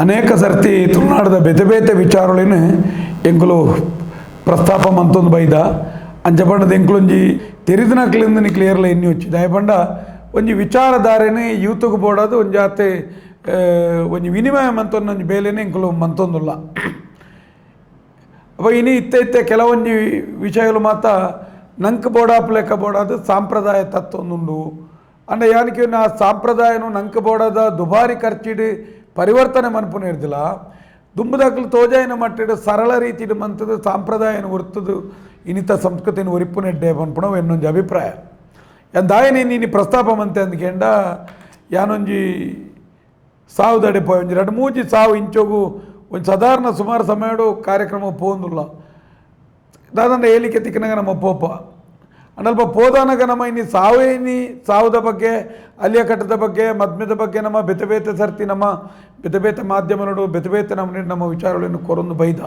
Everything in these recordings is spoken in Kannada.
ಅನೇಕ ಸರ್ತಿ ತುಳುನಾಡದ ಬೇತೆ ಬೇತೆ ವಿಚಾರಗಳೇನೆ ಎಂಕುಲು ಪ್ರಸ್ತಾಪ ಮಂತೊಂದು ಬೈದ. ಅಂಚಪಂಡದ ತೆರೆದಿನ ಕ್ಲಿಂದ ಕ್ಲಿಯರ್ಲ ಎನ್ನಿ ವಚ್ಚಿ ದಾಯಪಂಡ ಒಂಜಿ ವಿಚಾರಧಾರೆನೇ ಯೂತ್ಗೆ ಬೋಡೋದು ಒಂಜಾತೆ ಒಂಜಿ ವಿನಿಮಯ ಮಂತೊಂದು ಮಂತೊಂದೊಂಜಿ ಬೇಲೆನೇ ಮಂತೊಂದು ಮಂತೊಂದುಲ್ಲ. ಅವ ಇನಿ ಇತ್ತೆ ಇತ್ತೆ ಕೆಲವೊಂಜಿ ವಿಷಯಗಳು ಮಾತ್ರ ನಂಕ್ ಬೋಡಾಪ್ ಲೆಕ್ಕ ಬೋಡಾದು ಸಾಂಪ್ರದಾಯ ತತ್ವ ಅಂಡ ಯಾನಕ್ಕೆ ಆ ಸಾಂಪ್ರದಾಯನು ನಂಕ್ ಬೋಡದ ದುಬಾರಿ ಖರ್ಚಿಡಿ ಪರಿವರ್ತನೆ ಮನ್ಪುನ ಇರ್ದಿಲ್ಲ ದುಂಬದಾಕಲು ತೋಜಾಯಿನ ಮಟ್ಟಿಡ ಸರಳ ರೀತಿಡು ಮಂತದ ಸಾಂಪ್ರದಾಯನ ಹೊರ್ತದು ಇನ್ನಿತ ಸಂಸ್ಕೃತಿನ ಒರಿಪುನೆಡ್ಡೆ ಪನ್ಪುಣ ಎನ್ನೊಂಜಿ ಅಭಿಪ್ರಾಯ. ಎಂದಾಯನಿ ನೀನು ಪ್ರಸ್ತಾಪ ಮಂತೆ ಅಂದ್ಕೆಂಡ ಯಾನೊಂಜಿ ಸಾವು ದಡೆ ಪೋಯ್ ಒಂಜಿ ಎರಡು ಮೂಜಿ ಸಾವು ಇಂಚೋಗು ಒಂದು ಸಾಧಾರಣ ಸುಮಾರು ಸಮಯಡು ಕಾರ್ಯಕ್ರಮ ಪೋಂದುಲ್ಲ ದಾದಂಡ ಏಲಿಕೆ ತಿಕ್ಕನಾಗ ನಮ್ಮ ಪೋಪ. ಅಂಡಲ್ಪ ಪೋದಾನಾಗ ನಮ್ಮ ಇನ್ನು ಸಾವೇನಿ ಸಾವುದ ಬಗ್ಗೆ ಅಲಿಯ ಕಟ್ಟದ ಬಗ್ಗೆ ಮದ್ಮೆದ ಬಗ್ಗೆ ನಮ್ಮ ಬೆತೆ ಬೇತೆ ಸರ್ತಿ ನಮ್ಮ ಬೆತೆ ಬೇತೆ ಮಾಧ್ಯಮಗಳು ಬೆತೆ ಬೇತೆ ನಮ್ಮ ನಮ್ಮ ವಿಚಾರಗಳನ್ನು ಕೊರೊಂದು ಬೈದ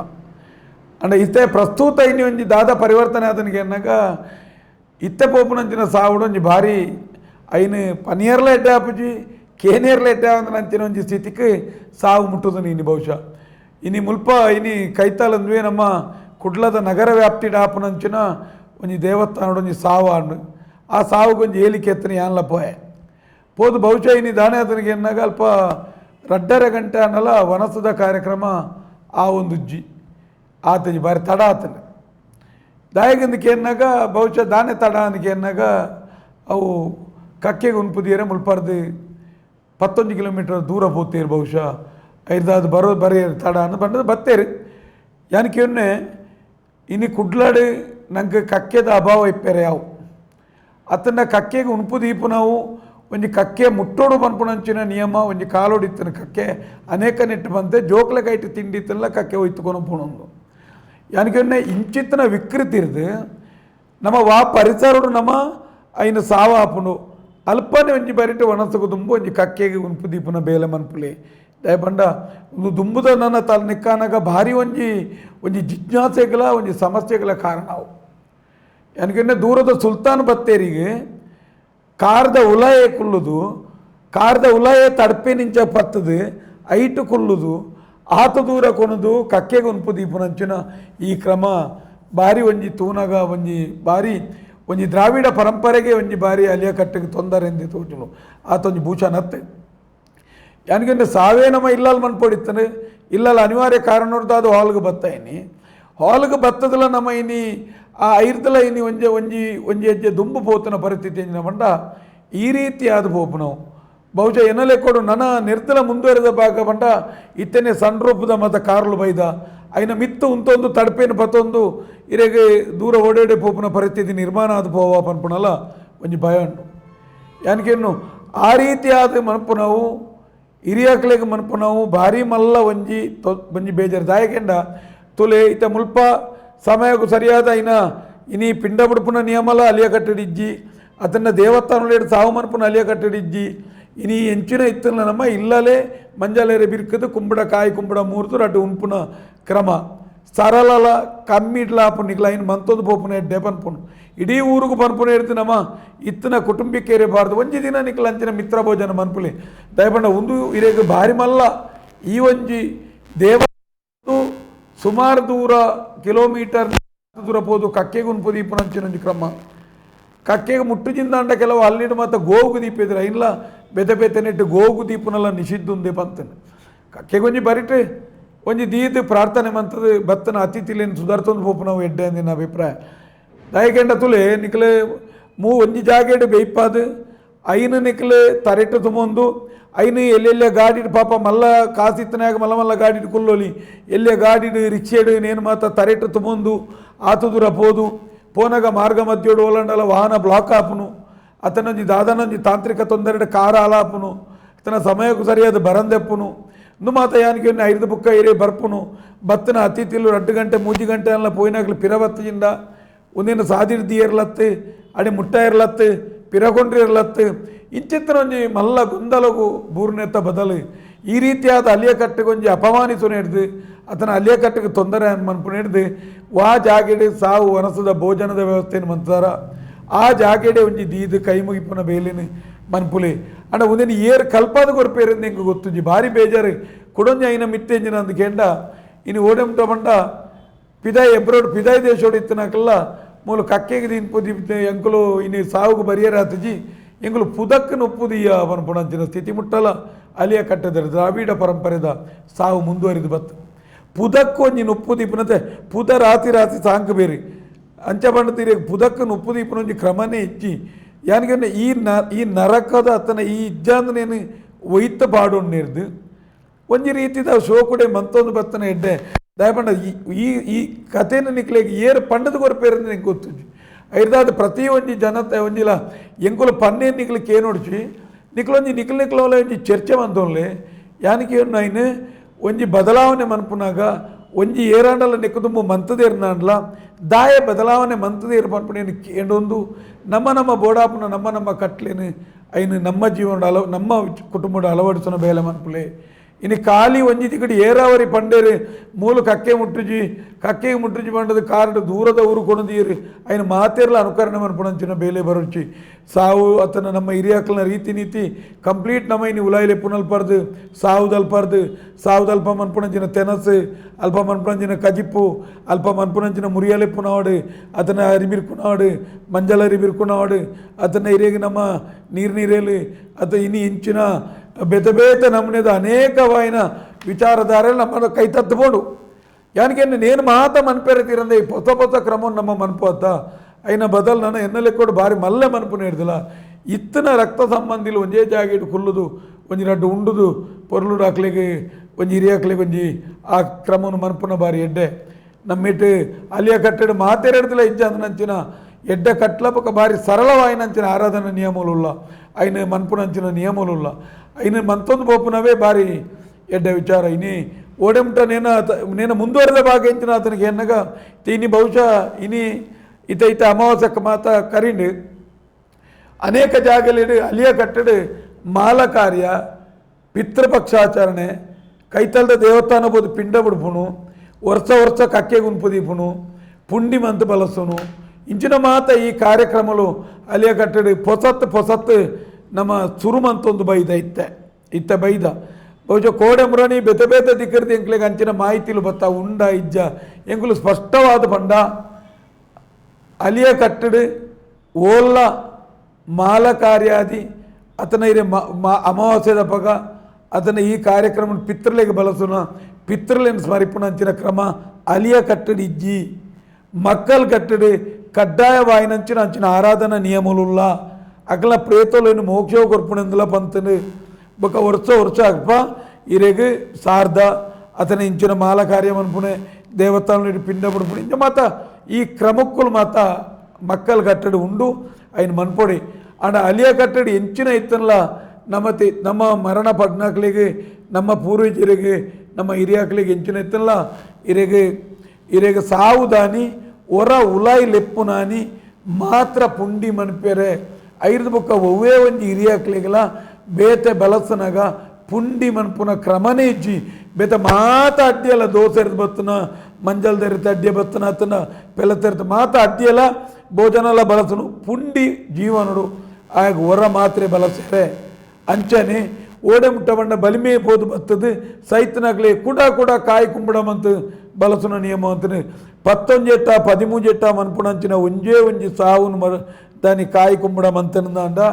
ಅಂಡ ಇತ್ತೆ ಪ್ರಸ್ತುತ ಇನ್ನು ಒಂಜಿ ದಾದ ಪರಿವರ್ತನೆ ಆದನಿಗೆ ಎನ್ನಾಗ ಇತ್ತೆ ಪೋಪುನಂಚಿನ ಸಾವುಡು ಒಂಜಿ ಭಾರಿ ಐನು ಪನಿಯರ್ಲ ಎಡ್ಡೆ ಆಪುಜಿ ಕೇನಿಯರ್ಲ ಎಡ್ಡೆ ಅಂಚಿನ ಒಂಜಿ ಸ್ಥಿತಿಗೆ ಸಾವು ಮುಟ್ಟುದು ನೀನು ಬಹುಶಃ ಇನಿ ಮುಲ್ಪ ಇನಿ ಕೈತಾಲಂದ್ವೇ ನಮ್ಮ ಕುಡ್ಲದ ನಗರ ವ್ಯಾಪ್ತಿಡ ಆಪುನಂಚಿನ ದೇವಸ್ಥಾನಡು ಒಂಜಿ ಸಾವು ಅಂಡು ಆ ಸಾವುಗೆ ಒಂಜಿ ಏಲಿಕೆ ಎತ್ತನೆ ಯಾನ್ಲ ಪೋಯೆ. ಪೋದು ಬಹುಶಃ ಇನಿ ದಾನೆ ಆತನಿಗೆ ಎನ್ನಾಗ ಅಲ್ಪ ರಡ್ಡರ ಗಂಟೆ ಅನ್ನಲ್ಲ ವನಸದ ಕಾರ್ಯಕ್ರಮ ಆ ಒಂದು ಜಿ ಆತಜಿ ಬಾರಿ ತಡ ಆತನ. ದಾಯಗಂದಕ್ಕೆ ಎನ್ನಾಗ, ಬಹುಶಃ ದಾನೆ ತಡ ಅಂದಕ್ಕೆ ಎನ್ನಾಗ ಅವು ಕಕ್ಕೆಗೆ ಉನ್ಪುದಿಯರೆ ಮುಳ್ಪಾರ್ದು ಪತ್ತೊಂದು ಕಿಲೋಮೀಟರ್ ದೂರ ಹೋಗ್ತೀರಿ ಬಹುಶಃ. ಐದಾದು ಬರೋ ಬರೀ ತಡ ಅಂತ ಬಂದದ್ದು ಬತ್ತೇರಿ. ಯಾನಕ್ಕೆ ಒನ್ನೆ ಇನ್ನು ಕುಡ್ಲಾಡು ನಂಗೆ ಕಕ್ಕೆದ ಅಭಾವ ಇಪ್ಪೇರೆ ಯಾವು ಅತನ ಕಕ್ಕೆಗೆ ಉಣುಪು ದೀಪು ನಾವು, ಒಂಜಿ ಕಕ್ಕೆ ಮುಟ್ಟೋಡು ಪನ್ಪುಣಂಚಿನ ನಿಯಮ, ಒಂಜಿ ಕಾಲೋಡಿತ್ತನ ಕಕ್ಕೆ ಅನೇಕ ನೆಟ್ಟು ಬಂತೆ ಜೋಕ್ಲ ಕೈಟ್ ತಿಂಡಿತ್ತಲ್ಲ ಕಕ್ಕೆ ಒಯ್ತುಕೊಂಡು ಪುಣೊಂದು. ಯಾನಿಕೆ ಇಂಚಿತ್ತನ ವಿಕೃತಿ ಇರ್ದು, ನಮ್ಮ ವಾ ಪರಿಸರಡು ನಮ್ಮ ಐನ ಸಾವ ಅಲ್ಪನೆ ಒಂಜಿ ಬರಿಟ್ಟು ಒಣಸಗು ದುಂಬು ಒಂಜಿ ಕಕ್ಕೆಗೆ ಉನ್ಪು ದೀಪುನ ಬೇಲೆ ಮನ್ಪುಲಿ. ದಯಪಂಡ ಒಂದು ದುಂಬುದ ನನ್ನ ತಲೆ ನಿಕ್ಕಾನಾಗ ಭಾರಿ ಒಂಜಿ ಒಂಜಿ ಜಿಜ್ಞಾಸೆಗಳ ಒಂಜಿ ಸಮಸ್ಯೆಗಳ ಕಾರಣ ಯಾಕಂದ್ರೆ ದೂರದ ಸುಲ್ತಾನ್ ಬತ್ತೇರಿಗೆ ಕಾರ್ದ ಉಲಯ ಕುಲ್ಲುದು, ಕಾರ್ದ ಉಲಯ ತಡಪೆ ನಿಂಚ ಪತ್ತದು, ಐಟು ಕುಲ್ಲುದು, ಆತ ದೂರ ಕೊನದು ಕಕ್ಕೆಗೆ ಉನ್ಪು ದೀಪುನಂಚಿನ ಈ ಕ್ರಮ ಬಾರಿ ಒಂಜಿ ತೂನಗ, ಒಂಜಿ ಬಾರಿ ಒಂಜಿ ದ್ರಾವಿಡ ಪರಂಪರೆಗೆ ಒಂಜಿ ಬಾರಿ ಅಲಿಯ ಕಟ್ಟೆಗೆ ತೊಂದರೆ ಎಂದು ತೋಚಲು ಆತ ಒಂಜಿ ಭೂಷಣ ಅತ್ತೆ ಯಾನಿಗೆ ಸಾವೇ ನಮ್ಮ ಇಲ್ಲಲ್ಲಿ ಮನ್ಪೊಡಿತಾನೆ ಇಲ್ಲಲ್ಲಿ ಅನಿವಾರ್ಯ ಕಾರಣ ಅದು ಹಾಲ್ಗೆ ಬತ್ತಾಯಿನಿ ಹಾಲ್ಗೆ ಬತ್ತದಲ್ಲ ನಮ್ಮ ಇನಿ ಆ ಐರ್ದಲ ಇನಿ ಒಂಜೆ ಒಂಜಿ ಒಂಜಿ ಹೆಜ್ಜೆ ದುಂಬು ಪೋತನ ಪರಿಸ್ಥಿತಿ ಎಂಜಿನ ಪಂಡ ಈ ರೀತಿ ಆದ ಪೋಪು ನಾವು. ಬಹುಶಃ ಎನ್ನಲೆ ಕೊಡು ನನ್ನ ನಿರ್ದಲ ಮುಂದುವರೆದ ಭಾಗ ಪಂಡ ಇತ್ತನೆ ಸಣ್ಣ ರೂಪದ ಕಾರ್ಲು ಬೈದ. ಉಂತೊಂದು, ತಡಪೇನು ಪತ್ತೊಂದು ಇರೆಗೆ ದೂರ ಓಡಾಡಿ ಪೋಪುನ ಪರಿಸ್ಥಿತಿ ನಿರ್ಮಾಣ ಆದ ಪೋವ ಪನ್ಪುನಲ್ಲ ಒಂಜಿ ಭಯ ಉಂಟು. ಯಾನಿಕೇನು ಆ ರೀತಿಯಾದ ಮನಪು ನಾವು, ಹಿರಿಯಕ್ಲೆಗೆ ಮನಪು ನಾವು, ಭಾರಿ ಮಲ್ಲ ಒಂಜಿ ಒಂಜಿ ಬೇಜಾರು. ದಾಯಕೆಂಡ ತುಲೆ ಇತ ಮುಲ್ಪ ಸಮಯಕ್ಕೂ ಸರಿಯಾದ ಇನ ಇನಿ ಪಿಂಡ ಬುಡುಪುನ ನಿಯಮಲ ಅಲಿಯ ಅದನ್ನು ದೇವಸ್ಥಾನಗಳು ಸಾವು ಮನಪುನ ಅಲಿಯ ಕಟ್ಟಡಿಜ್ಜಿ, ಇನಿ ಎಂಚಿನ ಇತ್ತಲ್ಲ ನಮ್ಮ ಇಲ್ಲಲೇ ಮಂಜಲೇರೆ ಬಿರ್ಕದು ಕುಂಬಡ ಕಾಯಿ, ಕುಂಬಡ ಮೂರ್ತು ಅಟ್ಟು ಉಂಪುನ ಕ್ರಮ. ಸರಳಲ ಕಮ್ಮಿಡ್ಲ ಆಪುನ್ ನಿಗ್ಲ ಇನ್ನು ಮಂತೊಂದು ಪೋಪುನ ಎಡ್ಡೆ ಪನ್ಪುನು ಇಡೀ ಊರಿಗೂ ಪನ್ಪುನ ಇರ್ತಿ ನಮ್ಮ ಇತ್ತಿನ ಕುಟುಂಬಕ್ಕೇರೆ ಬಾರ್ದು. ಒಂಜಿ ದಿನ ನಿಕ್ಲ ಅಂಚಿನ ಮಿತ್ರ ಭೋಜನ ಮನ್ಪುಲಿ. ದಯಪಂಡ, ಒಂದು ಇರೇಗ ಭಾರಿ ಮಲ್ಲ. ಈ ಒಂಜಿ ದೇವ ಸುಮಾರು ದೂರ ಕಿಲೋಮೀಟರ್ ದೂರ ಪೋದು ಕಕ್ಕೆಗೆ ಉನ್ಪು ದೀಪನಂಚಿನ ಒಂಜಿ ಕ್ರಮ ಕಕ್ಕೆಗೆ ಮುಟ್ಟುಜಿಂದಾಂಡ ಕೆಲವು ಅಲ್ಲಿಡು ಮತ್ತು ಗೋವುಗು ದೀಪ ಇದ್ರೆ, ಇಲ್ಲ ಬೆತೆ ಬೆತೆ ನೆಟ್ಟು ಗೋವುಗು ದೀಪನೆಲ್ಲ ನಿಷಿದ್ದುಂದೆ ಪಂತನೆ ಕಕ್ಕೆಗೆ ಒಂಜಿ ಬರಿಟೆ ಒಂಜಿ ದೀದ್ ಪ್ರಾರ್ಥನೆ ಮಂತದ ಬತ್ತನ ಅತಿಥಿಲೇನು ಸುಧಾರ್ತೊಂದು ಪೋಪು ನಾವು ಎಡ್ಡೆ ಅಂದಿನ ಅಭಿಪ್ರಾಯ. ದಯಕೆಂಡ ತುಲೆ ನಿಕ್ಲೆ ಮೂ, ಒಂಜಿ ಜಾಗೆಡ್ ಬೇಯ್ಪಾದು ಐನು ನಿಕ್ಲೆ ತರೆಟ್ಟು ತುಮೊಂದು ಐನು ಎಲ್ಲೆಲ್ಲೇ ಗಾಡಿ ಪಾಪ ಮಲ್ಲ ಕಾಸಿತ್ತನಾಗ ಮಲ್ಲ ಮಲ್ಲ ಗಾಡಿ ಕುಲ್ಲೋಲಿ ಎಲ್ಲೆ ಗಾಡಿ ರಿಕ್ಷೆಡು ನೇನು ಮಾತ ತರೆಟ್ಟು ತುಂಬಂದು ಆತು ದೂರ ಪೋದು. ಪೋನಾಗ ಮಾರ್ಗ ಮಧ್ಯೋಡು ಓಲಂಡಲ ವಾಹನ ಬ್ಲಾಕ್ ಆಪುನು ಅತನೊಂದು ದಾದನೊಂಜಿ ತಾಂತ್ರಿಕ ತೊಂದರೆ ಕಾರ ಆಲಾಪುನು ಅತನ ಸಮಯಕ್ಕೂ ಸರಿಯಾದ ಬರಂದೆಪ್ಪುನು. ನುಮಾತ ಮಾತ ಯಾನಿಗೆ ಐದು ಬುಕ್ಕ ಇರಿ ಬರ್ಪುನು. ಬತ್ತನ ಅತಿಥಿಲು ಎರಡು ಗಂಟೆ ಮೂಜಿ ಗಂಟೆ ಎಲ್ಲ ಪೋಯಿನಾಗ್ಲು ಪಿರವತ್ತಿಂದ ಒಂದಿನ ಸಾದಿರ್ದಿ ಇರ್ಲತ್ತೆ ಅಡಿ ಮುಟ್ಟ ಇರ್ಲತ್ತು ಪಿರಗೊಂಡ್ರಿ ಇರ್ಲತ್ತು ಇಂಚಿತ್ತನ ಒಂಜಿ ಮಲ್ಲ ಗೊಂದಲಗು ಬೂರ್ನೆತ್ತ ಬದಲು ಈ ರೀತಿಯಾದ ಅಲಿಯ ಕಟ್ಟೆಗೆ ಒಂಜಿ ಅಪಮಾನಿಸುನ ಹಿಡ್ದು ಆತನ ಅಲಿಯ ತೊಂದರೆ ಮನ್ಪುನ ಹಿಡ್ದು ವಾ ಜಾಗೆಡೆ ಸಾವು ವನಸದ ಭೋಜನದ ವ್ಯವಸ್ಥೆಯನ್ನು ಮಂತಾರ ಆ ಜಾಗೆಡೆ ಒಂಜಿ ದೀದು ಕೈ ಮುಗಿಪುನ ಬೇಲಿನ ಮನ್ಪುಲೆ. ಅಂಡ ಒಂದಿನ ಏರ್ ಕಲ್ಪಾದ ಕೊರ್ಪೇರಿಂದ ಹೆಂಗೆ ಗೊತ್ತುಂಜಿ, ಭಾರಿ ಬೇಜಾರು. ಕೊಡೊಂಜಿ ಐನ ಮಿತ್ತೆಂಜಿನ ಅಂದು ಕೆಂಡ ಇನ್ನು ಓಡೆಮ್ಟ ಬಂಡ ಪಿದಾಯ್ ಎಬ್ರೋಡ್, ಪಿದಾಯ್ ದೇಶೋಡು ಇತ್ತನಾಕಲ್ಲ, ಮೂಲ ಕಕ್ಕೆಗೆ ದಿನ್ಪುದಿ ಎಂಕುಲು ಇನ್ನು ಸಾವುಗು ಬರಿಯರಾತಜಿ ಎಂಕುಲು ಪುದಕ್ಕನು ಉಪ್ಪುದಿಯ ಅವನ ಪುಣಂಚಿನ ಸ್ಥಿತಿ ಮುಟ್ಟಲ ಅಲಿಯ ಕಟ್ಟದರೆ ದ್ರಾವಿಡ ಪರಂಪರೆದ ಸಾವು ಮುಂದುವರಿದು ಬತ್ತು ಪುದಕ್ಕು ಒಂಜಿ ಉಪ್ಪು ದೀಪನತೆ ಪುದ ರಾತಿ ರಾತಿ ಸಾಂಕ್ ಬೇರೆ ಅಂಚ ಬಂಡತೀರಿ ಪುದಕ್ಕನು ಉಪ್ಪು ದೀಪನ ಒಂಜಿ ಕ್ರಮನೇ ಇಚ್ಚಿ ಯಾನಿಗೆ ಈ ನ ಈ ನರಕದ ಅತನ ಈ ಇಜ್ಜಾಂದನೇನು ಒಯ್ತ ಪಾಡೊಂಡಿರ್ದು ಒಂಜಿ ರೀತಿದ ಶೋಕುಡೆ ಮಂತೊಂದು ಬತ್ತನ ಎಡ್ಡೆ ದಯಪಂಡ ಈ- ಈ ಈ ಕಥೆನ ನಿಕ್ಲೆಗ್ ಏರು ಪಂಡದ ಕೊರಪೇರು ನಿಂಗೆ ಗೊತ್ತು ಐದಾದ ಪ್ರತಿ ಒಂಜಿ ಜನತೆ ಒಂಜಿಲ ಎಂಕುಲು ಪನ್ನೆ ನಿಕ್ಲಿಕ್ಕೆ ಏನೊಡ್ಚಿ ನಿಕ್ಲೊಂಜಿ ನಿಕ್ಲ ನಿಕ್ಲವಲ ಒಂಜಿ ಚರ್ಚೆ ಬಂದೋನ್ಲೆ ಯಾನಿಕೆ ಐನು ಒಂಜಿ ಬದಲಾವಣೆ ಮನ್ಪುನಾಗ ಒಂಜಿ ಏರಾಂಡಲ ನೆಕ್ಕುದುಂಬು ಮಂತದೇರ್ನಾಂಡ್ಲ ದಾಯ ಬದಲಾವಣೆ ಮಂತದೇರು ಪನ್ಪುನೇನು ಕೇಂಡೊಂದು ನಮ್ಮ ನಮ್ಮ ಬೋಡಾಪುನ ನಮ್ಮ ನಮ್ಮ ಕಟ್ಲೇನು ಐನು ನಮ್ಮ ಜೀವನ ಅಲ ನಮ್ಮ ಕುಟುಂಬದ ಅಳವಡಿಸೋಣ ಬೇಲೆ ಮನ್ಪುಲೆ ಇನ್ನು ಖಾಲಿ ಒಂಜಿತಿ ಕಡೆ ಏರಾವರಿ ಪಂಡೇರು ಮೂಲ ಕಕ್ಕೆ ಮುಟ್ಟುಜಿ ಕಕ್ಕೆಗೆ ಮುಟ್ಟುಜಿ ಪಂಡದ ಕಾರ್ಡ್ ದೂರದ ಊರು ಕೊಣದೀರಿ ಅಯ್ನ ಮಾತೇರ್ಲ ಅನುಕರಣೆ ಮನ್ಪಣಂಚಿನ ಬೇಲೆ ಬರುಚಿ ಸಾವು ಆತನ ನಮ್ಮ ಹಿರಿಯಾಕಲ್ನ ರೀತಿ ನೀತಿ ಕಂಪ್ಲೀಟ್ ನಮ್ಮ ಇನ್ನು ಉಲಾಯಿಲೆ ಪುನಲ್ಪರ್ದು ಸಾವುದಲ್ಪರ್ದು ಸಾವುದಲ್ಪ ಮನ್ಪಣಂಚಿನ ತೆನಸು ಅಲ್ಪ ಮನ್ಪಣಂಚಿನ ಕಜಿಪ್ಪು ಅಲ್ಪ ಮನ್ಪಣಂಚಿನ ಮುರಿಯಲೆ ಪುನಾಡು ಆತನ ಅರಿಬಿರ್ಕುನಾಡು ಮಂಜಲ ಅರಿಬಿರ್ಕುನಾಡು ಆತನ ಹಿರಿಯಾಗಿ ನಮ್ಮ ನೀರು ನೀರೇಲಿ ಆತ ಇನ್ನು ಇಂಚಿನ బెతబేత నమ్మునేది అనేకమైన విచారధారలు ನಮ್ಮನ್ನು ಕೈ ತತ್ತುಕೊಂಡು ಯಾನಿಗೆ ನೇನು ಮಾತ ಮನ್ಪೇರತೀರಂದೆ ಈ పొత్త పొత్త క్రమం నమ్మ ಮನ್ಪೋತ್ತ అయిన బదలు నన్ను ఎన్నలెక్కడు భారీ మళ్ళీ మనపునేడుదల ఇత్తన రక్త సంబంధిలు ఒంజే జాగేటు కుల్లుదు కొంచెం అడ్డు ఉండదు పొరులు రాకలేకి కొంచెం ఇరియాకలే కొంచెం ఆ క్రమం మనపున్న భారీ ఎడ్డే. నమ్మిటి అలియా కట్టడు మాతేరెడతల ఇచ్చేందునంచిన ఎడ్డ కట్లపు ఒక భారీ సరళమైనంచిన ఆరాధన నియమములుల్ల ఆయన మనపునంచిన నియమములుల్ల ಇನ್ನು ಮಂತೊಂದು ಬೋಪುನವೇ ಬಾರಿ ಎಡ್ಡ ವಿಚಾರ ಇನಿ ಓಡೆಮಟ ನೇನ ನೇನ ಮುಂದುವರೆದ ಭಾಗಿಂಚಿನ ಅತನಿಗೆ ಎನ್ನಗ ಇನಿ ಬಹುಶಃ ಇನಿ ಇತ ಇತ ಅಮಾವಾಸ್ಯಕ್ಕೆ ಮಾತ ಕರಿಂಡು ಅನೇಕ ಜಾಗಲಿಡು ಅಲಿಯ ಕಟ್ಟಡು ಮಾಲ ಕಾರ್ಯ ಪಿತೃಪಕ್ಷಾಚರಣೆ ಕೈತಲ್ದ ದೇವಸ್ಥಾನ ಬೋದು ಪಿಂಡ ಬಿಡ್ಪುಣು ವರ್ಷ ವರ್ಷ ಕಕ್ಕೆ ಗುಂಪುದೀಪುನು ಪುಂಡಿ ಮಂತ್ ಬಲಸುನು ಇಂಚಿನ ಮಾತ ಈ ಕಾರ್ಯಕ್ರಮಲು ಅಲಿಯ ಕಟ್ಟಡು ಪೊಸತ್ತು ಪೊಸತ್ತು ನಮ್ಮ ಸುರುಮಂತೊಂದು ಬೈದ ಇತ್ತೆ, ಇತ್ತ ಬೈದ. ಬಹುಶಃ ಕೋಡೆಮುರಣಿ ಬೆತ ಬೇತ ದಿಕ್ಕರ್ದು ಎಂಕ್ಲೆಗೆ ಅಂಚಿನ ಮಾಹಿತಿಲು ಬತ್ತ ಉಂಡ ಇಜ್ಜ. ಎಂಕುಲು ಸ್ಪಷ್ಟವಾದ ಪಂಡ, ಅಲಿಯ ಕಟ್ಟಡು, ಓಲ್ಲ ಮಾಲ ಕಾರ್ಯಾದಿ ಅತನ ಇರೆ ಮಾ, ಅಮಾವಾಸ್ಯದ ಪಗ, ಅತನ ಈ ಕಾರ್ಯಕ್ರಮ ಪಿತೃಲೆಗೆ ಬಳಸುನ, ಪಿತೃಲೆನ್ ಸ್ಮರಿಪುನಂಚಿನ ಕ್ರಮ, ಅಲಿಯ ಕಟ್ಟಡು ಇಜ್ಜಿ. ಮಕ್ಕಲ್ ಕಟ್ಟಡು ಕಡ್ಡಾಯವಾಯಿನಂಚಿನ ಅಂಚಿನ ಆರಾಧನಾ ನಿಯಮలుಲ್ಲ ಅಕಲ ಪ್ರೇತೋಲೇನು ಮೋಕ್ಷ ಕೊರ್ಪಣೆಂದುಲ ಪಂತನು. ಬೊಕ ವರ್ಷ ವರ್ಷ ಅಲ್ಪ ಇರೆಗ್, ಸಾರ್ಧ ಅತನ ಇಂಚಿನ ಮಾಲ ಕಾರ್ಯ ಅನ್ಪುಣೆ ದೇವತಾಲನು ಪಿಂಡ ಪಡ್ಪುಣೆ. ಇಂಚ ಮಾತ ಈ ಕ್ರಮಕ್ಕಲ್ ಮಾತ ಮಕ್ಕಳ ಕಟ್ಟಡ ಉಂಡು ಆಯ್ನ ಮನ್ಪೊಡಿ. ಅಂಡ ಅಲಿಯ ಕಟ್ಟಡ ಹೆಂಚಿನ ಇತ್ತನಲ್ಲ ನಮ್ಮ ತಿ ನಮ್ಮ ಮರಣ ಪಡ್ನಾಕ್ಲಿಗೆ ನಮ್ಮ ಪೂರ್ವಜರಿಗೆ, ನಮ್ಮ ಹಿರಿಯಾಕ್ಲಿಗೆ ಹೆಂಚಿನ ಇತ್ತನಲ್ಲ ಇರೆಗೆ ಇರೆಗೆ ಸಾವು ದಾನಿ ಒರ ಉಲಾಯಿ ಲೆಪ್ಪು ನಾನಿ ಮಾತ್ರ ಪುಂಡಿ ಮನ್ಪೇರೆ. ಐರ್ದು ಬುಕ್ಕ ಒವ್ವೇ ಒಂಜಿ ಹಿರಿಯಾಕ್ಲಿಗಲ ಬೇತೆ ಬಲಸನಗ ಪುಂಡಿ ಮನ್ಪುನ ಕ್ರಮನೇ ಇಜ್ಜಿ. ಬೇತ ಮಾತ ಅಡ್ಡಿಯಲ್ಲ ದೋಸೆ ಎರ್ದು ಬತ್ತನ ಮಂಜಲ್ ತೆರೆತ ಅಡ್ಡಿಯ ಬತ್ತನ, ಅತ್ತನ ಪೆಲ ತೆರೆತ ಮಾತ ಅಡ್ಡಿಯಲ್ಲ ಭೋಜನಲ ಬಳಸನು ಪುಂಡಿ ಜೀವನಡು ಆಗ ಹೊರ ಮಾತ್ರೆ ಬಳಸ್ತಾರೆ ಅಂಚನೆ ಓಡೆ ಮುಟ್ಟ ಬಣ್ಣ ಬಲಿಮೆ ಪೋದು ಬತ್ತದು, ಸೈತನಾಗ್ಲಿ ಕೂಡ ಕೂಡ ಕಾಯಿ ಕುಂಬಡಮಂತ ಬಲಸುನ ನಿಯಮ ಅಂತನೆ. ಪತ್ತೊಂಜೆಟ್ಟ, ಪದಿಮೂಜೆಟ್ಟ ಮನ್ಪುಣಂಚಿನ ಒಂಜೇ ಒಂಜಿ ಸಾವುನು ಮರ దాన్ని కాయ కుమ్మడం అంతనుందా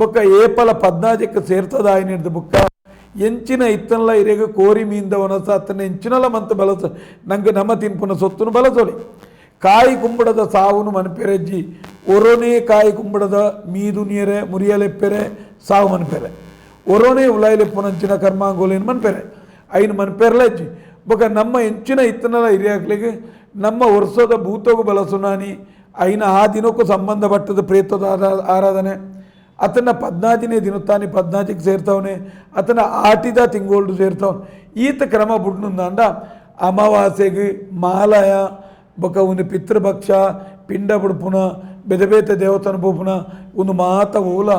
బొక్క ಏಪಲ పద్నాజక్క ಸೇರ್ತದ ఆయన ಬುಕ್ಕ. ಎಂಚಿನ ಇತ್ತನಲ್ಲ ಇರೆಗ ಕೋರಿ ಮೀಂದವನಸ ಅತ್ತನ ಎಂಚಿನಲ ಮಂತ ಬಲಸ, ನಂಗ ನಮ್ಮ ತಿನ್ಪುನ ಸೊತ್ತುನು ಬಲಸೋಲಿ. ಕಾಯಿ ಕುಂಬಡದ ಸಾವುನು ಮನಪೆರೆಜ್ಜಿ, ಒರೊನೇ ಕಾಯಿ ಕುಂಬಡದ ಮೀದುನಿಯರೆ ಮುರಿಯಲೆಪ್ಪೆರೆ, ಸಾವು ಮನಪೆರೆ. ಒರೊನೇ ಉಲಾಯಲೆಪ್ಪುನಂಚಿನ ಕರ್ಮಾಂಗೋಲೇನು ಮನಪೆರೆ? ಐನು ಮನಪೆರ್ಲಜ್ಜಿ ಬೊಕ ನಮ್ಮ ಎಂಚಿನ ಇತ್ತನಲ ಆಗ್ಲಿಗೆ ನಮ್ಮ ವರ್ಷದ ಭೂತಗು ಬಲಸುನಾನಿ అయిన ಆ ದಿನಕ್ಕೂ ಸಂಬಂಧಪಟ್ಟದ ಪ್ರೇತದ ಆರಾಧನೆ. ಆತನ ಪದ್ನಾಜಿನೇ ದಿನತಾನೆ ಪದ್ನಾಜಿಗೆ ಸೇರ್ತಾವನೆ. ಆತನ ಆಟಿದ ತಿಂಗೋಳ್ಡು ಸೇರ್ತವನು. ಈತ ಕ್ರಮ ಬಿಡ್ನುಂದ ಅಮಾವಾಸ್ಯೆಗೆ ಮಾಲಯ ಬೊಕ ಒಂದು ಪಿತೃಭಕ್ಷ, ಪಿಂಡ ಬುಡ್ಪುನ ಬೇದ ಬೇತೆ ದೇವತನ ಬುಪುನ ಒಂದು ಮಾತ ಓಲ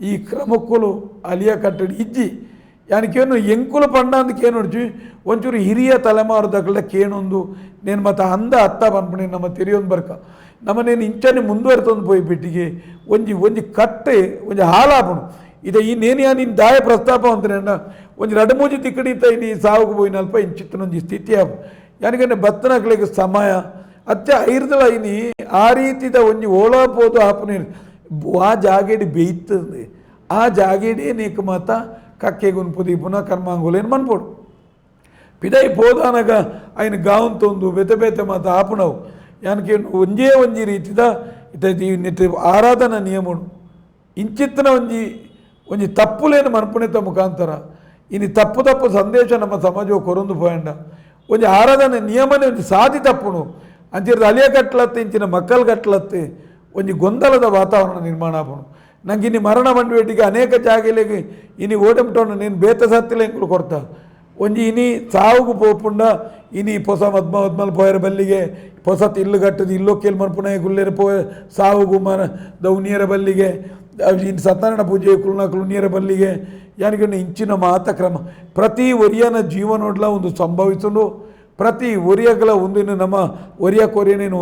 ಈ ಕ್ರಮಕ್ಕೂ ಅಲಿಯ ಕಟ್ಟಡಿ ಇಜ್ಜಿ. ಯಾನಕೇನು ಎಂಕುಲು ಪಂಡ ಅಂದಕ್ಕೇನೊಡ್ಚಿ ಒಂಚೂರು ಹಿರಿಯ ತಲೆಮಾರದಾಗಲ್ಲ ಕೇಣೊಂದು. నేను ಮತ್ತೆ ಅಂದ ಅತ್ತ ಬಂದ್ಬಿಡಿ ನಮ್ಮ ತಿರಿಯೊಂದು ಬರ್ಕ. ನಮ್ಮನೇನು ಇಂಚನೆ ಮುಂದುವರೆತಂದು ಪೋಯಿ ಪೆಟ್ಟಿಗೆ ಒಂಜಿ ಒಂಜಿ ಕಟ್ಟೆ ಒಂಜಿ ಹಾಲಾಪುಣು ಇದ ಈ ನೇನಿಯ ನಿನ್ನ ದಾಯ ಪ್ರಸ್ತಾಪ ಅಂತಾರೇನ ಒಂಜಿ ರಡಮೂಜಿ ತಿಕ್ಕಡಿತ ಇಲ್ಲಿ ಸಾವುಗೆ ಪೋಯಿ ನಲ್ಪ ಇಂಚಿತ್ತನೊಂಜಿ ಸ್ಥಿತಿ ಆಪ ಯಾನಿಗಂದ್ರೆ ಬತ್ತನಕ್ಲಿಗೆ ಸಮಯ ಅತ್ತೆ ಐರ್ದಳ ಇನಿ ಆ ರೀತಿದ ಒಂಜಿ ಓಳಾಪೋದು ಆಪನೇ ಆ ಜಾಗೆಡಿ ಬೇಯ್ತದೆ ಆ ಜಾಗೆಡಿಯೇ ನೀಕು ಮಾತ ಕಕ್ಕೆಗುನ್ ಪುದಿ ಪುನಃ ಕರ್ಮಾಂಗುಲೇನು ಮನ್ಪೋಡು ಪಿದೈ పోదానగా ತೊಂದು గావంతోందు బెతబెత ಮಾತ ఆపునవు ಯಾನಕ್ಕೆ ಒಂಜೇ ಒಂಜಿ ರೀತಿದ ಇತ ನಿಟ್ ಆರಾಧನ ನಿಯಮಡು ಇಂಚಿತ್ತಿನ ಒಂಜಿ ಒಂಜಿ ತಪ್ಪುಲೇನು ಮನ್ಪುಣಿತ ಮುಖಾಂತರ ಇನಿ ತಪ್ಪು ತಪ್ಪು ಸಂದೇಶ ನಮ್ಮ ಸಮಾಜವು ಕೊರೊಂದು ಪೋಯಂಡ ಒಂಜಿ ಆರಾಧನೆ ನಿಯಮನೆ ಒಂಜಿ ಸಾಧಿ ತಪ್ಪುನು ಅಂಚಿರ್ದ ಅಲಿಯ ಕಟ್ಲತ್ತೆ ಇಂಚಿನ ಮಕ್ಕಳು ಕಟ್ಲತ್ತೆ ಒಂಜಿ ಗೊಂದಲದ ವಾತಾವರಣ ನಿರ್ಮಾಣ ಆಪುನು ನಂಗೆ ಇನಿ ಮರಣ ಮಂಡುವೆಟ್ಟಿಗೆ ಅನೇಕ ಜಾಗೆಲೆಗೆ ಇನಿ ಓಡಂಟೋಣ ನೀನು ಬೇತ ಸತ್ತಿಲ್ಲ ಎಂಕುಲು ಕೊಡ್ತಾ ಒಂಜಿ ಇನಿ ಸಾವುಗು ಪೋಪುಂಡ, ಇನಿ ಪೊಸ ಮದ್ಮ ಮದ್ಮಲ್ ಪೋಯರ ಬಲ್ಲಿಗೆ, ಪೊಸತ್ ಇಲ್ಲು ಕಟ್ಟದು ಇಲ್ಲೊಕ್ಕೇಲ್ ಮನ್ಪುಣ ಗುಲ್ಲೆರ ಪೋ, ಸಾವುಗು ಮರ ದೌನಿಯರ ಬಲ್ಲಿಗೆ ಇನ್ನು ಸತ್ಯನಾರಾಯಣ ಪೂಜೆ ಕುಲ್ನಾಕಲು ನೀರ ಬಲ್ಲಿಗೆ ಯಾನಿಗೆ ಇಂಚಿನ ಮಾತ ಕ್ರಮ ಪ್ರತಿ ಒರಿಯನ ಜೀವನೋಡ್ಲ ಒಂದು ಸಂಭವಿಸುಂಡು, ಪ್ರತಿ ಒರಿಯಗಳ ಒಂದಿನ ನಮ್ಮ ಒರಿಯ ಕೊರಿಯನೇನು,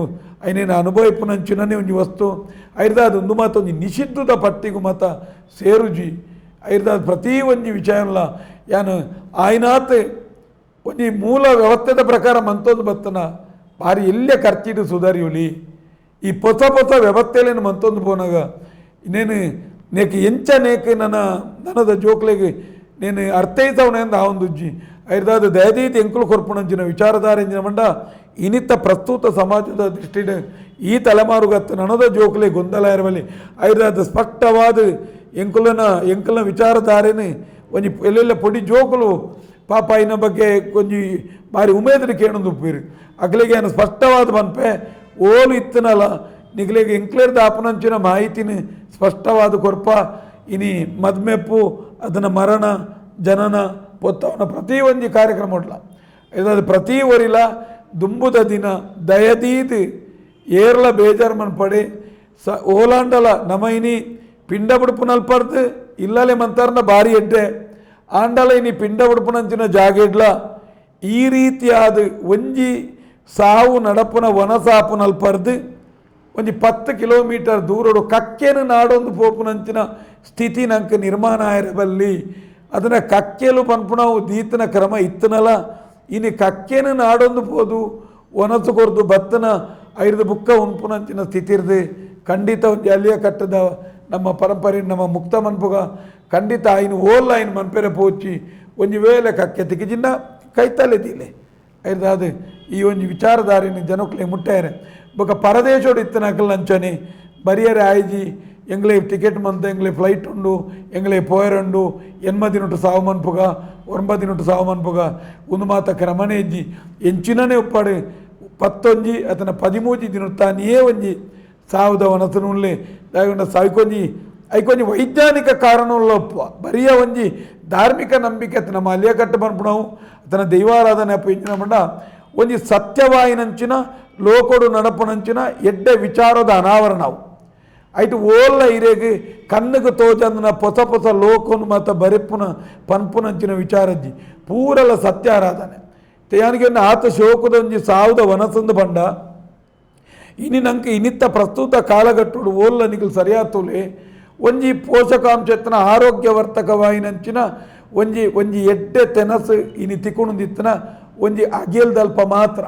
ಐನೇನು ಅನುಭವಿಪುನಂಚಿನೇ ಒಂಜಿ ವಸ್ತು. ಐರ್ದ ಅದು ಒಂದು ಮಾತ ಒಂದು ನಿಷಿದ್ಧದ ಪಟ್ಟಿಗೂ ಮಾತ ಸೇರುಜಿ. ಐರ್ದ ಪ್ರತಿ ಒಂಜಿ ವಿಷಯಲ್ಲ ಯಾನು ಆಯ್ನಾತ್ ಒಂಜಿ ಮೂಲ ವ್ಯವಸ್ಥೆದ ಪ್ರಕಾರ ಮಂತೊಂದು ಬತ್ತನ ಭಾರಿ ಎಲ್ಲೇ ಖರ್ಚಿಡು ಸುಧಾರಿಯುಲಿ ಈ ಹೊಸ ಹೊಸ ವ್ಯವಸ್ಥೆಲೇನು ಮಂತೊಂದು ಪೋನಾಗ ಇನ್ನೇನು ನೇಕು ಎಂಚ ನೇಕು ನನ್ನ ನನದ ಜೋಕ್ಲೆಗೆ నేను అర్థయితవనేంది ఆ ఉందుజ్జి ಐರ್ದಾದ ದಯದೀತಿ ಎಂಕುಲು ಕೊರ್ಪುಣಂಚಿನ ವಿಚಾರಧಾರೆಂಜಿನ ಮಂಡ ಇನಿತ್ತ ಪ್ರಸ್ತುತ ಸಮಾಜದ ದೃಷ್ಟಿಡ ಈ ತಲೆಮಾರುಗತ್ತ ನನದ ಜೋಕುಲೆ ಗೊಂದಲ ಇರಬಲ್ಲಿ ಐರ್ದಾದ ಸ್ಪಷ್ಟವಾದ ಎಂಕುಲನ ಎಂಕುಲನ ವಿಚಾರಧಾರೆನೆ ಒಂಜಿ ಎಲ್ಲೆಲ್ಲ ಪೊಡಿ ಜೋಕುಲು ಪಾಪ ಇನ್ನ ಬಗ್ಗೆ ಕೊಂಜಿ ಬಾರಿ ಉಮೇದರಿ ಕೇಳೊಂದು ಉಪ್ಪಿರು ಅಗ್ಲಿಗೆ ಏನು ಸ್ಪಷ್ಟವಾದ ಮನ್ಪೆ ಓಲು ಇತ್ತನಲ್ಲ ನಿಗ್ಲಿಗೆ ಎಂಕ್ಲೇರ್ದ ಆಪನಂಚಿನ ಮಾಹಿತಿನಿ ಸ್ಪಷ್ಟವಾದ ಕೊರ್ಪ ಇನಿ ಮದ್ಮೆಪ್ಪು ಅದನ್ನ ಮರಣ ಜನನ ಪೊತ್ತವನ ಪ್ರತಿ ಒಂಜಿ ಕಾರ್ಯಕ್ರಮ ಉಡ್ಲ ಇದಾದ ಪ್ರತಿ ಒರಿಲ ದುಂಬುದ ದಿನ ದಯದೀದ್ ಏರ್ಲ ಬೇಜಾರ್ ಮನ್ ಪಡೆ ಸ ಓಲಾಂಡಲ ನಮೈನಿ ಪಿಂಡ ಬುಡುಪು ನಲ್ಪರ್ದು ಇಲ್ಲಲೆ ಮಂತಾರ್ನ ಬಾರಿ ಎಡ್ಡೆ ಆಂಡಲ ಇನಿ ಪಿಂಡ ಬುಡುಪುನಂಚಿನ ಜಾಗೆಡ್ಲ ಈ ರೀತಿಯಾದ ಒಂಜಿ ಸಾವು ನಡಪುನ ವನಸಾಪುನಲ್ಲಿ ಪರ್ದು ಒಂಜಿ ಪತ್ತು ಕಿಲೋಮೀಟರ್ ದೂರಡು ಕಕ್ಕೆನು ನಾಡೊಂದು ಪೋಪುನಂಚಿನ ಸ್ಥಿತಿ ನಂಗೆ ನಿರ್ಮಾಣ ಆಯಿರಬಲ್ಲಿ. ಅದನ್ನು ಕಕ್ಕೆಲು ಪನ್ಪುಣವು ದೀತನ ಕ್ರಮ ಇತ್ತನಲ. ಇನ್ನು ಕಕ್ಕೆನು ನಾಡೊಂದು ಪೋದು ಒನಸು ಕೊರ್ದು ಬತ್ತನ ಐದು ಬುಕ್ಕ ಉಂಪುನಂಚಿನ ಸ್ಥಿತಿ ಇರ್ದು ಖಂಡಿತ ಒಂದು ಅಲ್ಲಿಯ ಕಟ್ಟದ ನಮ್ಮ ಪರಂಪರೆ, ನಮ್ಮ ಮುಕ್ತ ಮನ್ಪುಗ ಖಂಡಿತ ಆಯ್ನು ಓಲ್ಲ ಆಯ್ನು ಮನ್ಪೆರೆ ಪೋಚಿ ಒಂಜಿ ವೇಳೆ ಕಕ್ಕೆ ತಿಕ್ಕಿಜಿನ್ನ ಕೈತಲೆದಿಲೆ ಐದಾದು ಈ ಒಂದು ವಿಚಾರಧಾರಿನ ಜನಕ್ಲೆ ಮುಟ್ಟಾರೆ. ಬೊಕ ಪರದೇಶೋಡು ಇತ್ತನ ಅಕಲ್ ನಂಚನೆ ಬರಿಯರೆ ಆಯ್ಜಿ, ಎಂಗ್ಲೇ ಟಿಕೆಟ್ ಮಂತ, ಎಂಗ್ಲೆ ಫ್ಲೈಟ್ ಉಂಡು, ಎಂಗ್ಲೆ ಪೋಯರುಂಡು ಎನ್ಮದಿನುಟ್ಟು ಸಾವು ಮನ್ಪುಗ, ಒಂಬದಿನುಟ್ಟು ಸಾವು ಮನ್ಪುಗ ಒಂದು ಮಾತ ಕ್ರಮನೇ ಇಜ್ಜಿ. ಎಂಚಿನನೆ ಒಪ್ಪಾಡು ಪತ್ತೊಂಜಿ ಅತನ ಪದಿಮೂಜಿ ದಿನ ತಾನಿಯೇ ಒಂಜಿ ಸಾವುದ ವನಸನುಲ್ಲೆ ದಾಯಗೊಂಡ ಐಕೊಂಜಿ ವೈಜ್ಞಾನಿಕ ಕಾರಣವುಳ್ಳ ಬರಿಯ ಒಂಜಿ ಧಾರ್ಮಿಕ ನಂಬಿಕೆ ಅತನ ನಮ್ಮ ಅಲಿಯ ಕಟ್ಟು ಪನ್ಪುಣವು ಅತನ ದೈವಾರಾಧನೆ ಅಪ್ಪ ಮಂಡ ಒಂಜಿ ಸತ್ಯವಾಯಿನಂಚಿನ, ಲೋಕೊಡು ನಡಪುನಂಚಿನ, ಎಡ್ಡೆ ವಿಚಾರದ ಅನಾವರಣವು. ಐಟು ಓಲ್ಲ ಇರೆಗ್ ಕಣ್ಣುಗೆ ತೋಚಂದನ ಪೊಸ ಪೊಸ ಲೋಕನು ಮಾತ ಬರೆಪ್ಪುನ, ಪನ್ಪುನಂಚಿನ ವಿಚಾರಜ್ಜಿ. ಪೂರಲ ಸತ್ಯಾರಾಧನೆ. ಒಂದು ಆತ ಶೋಕದೊಂಜಿ ಸಾವುದ ವನಸಂದು ಬಂಡ ಇನಿ ನಂಗೆ ಇನಿತ್ತ ಪ್ರಸ್ತುತ ಕಾಲಘಟ್ಟುಡು ಓಲ್ಲ ನಿಗಲು ಸರಿಯಾತುಲೆ. ಒಂಜಿ ಪೋಷಕಾಂಶತ್ನ ಆರೋಗ್ಯವರ್ತಕವಾಯಿನಂಚಿನ ಒಂಜಿ ಒಂಜಿ ಎಡ್ಡೆ ತೆನಸು ಇನಿ ತಿಕ್ಕುಣದಿತ್ತನ ಒಂಜಿ ಅಗಿಲ್ದಲ್ಪ ಮಾತ್ರ.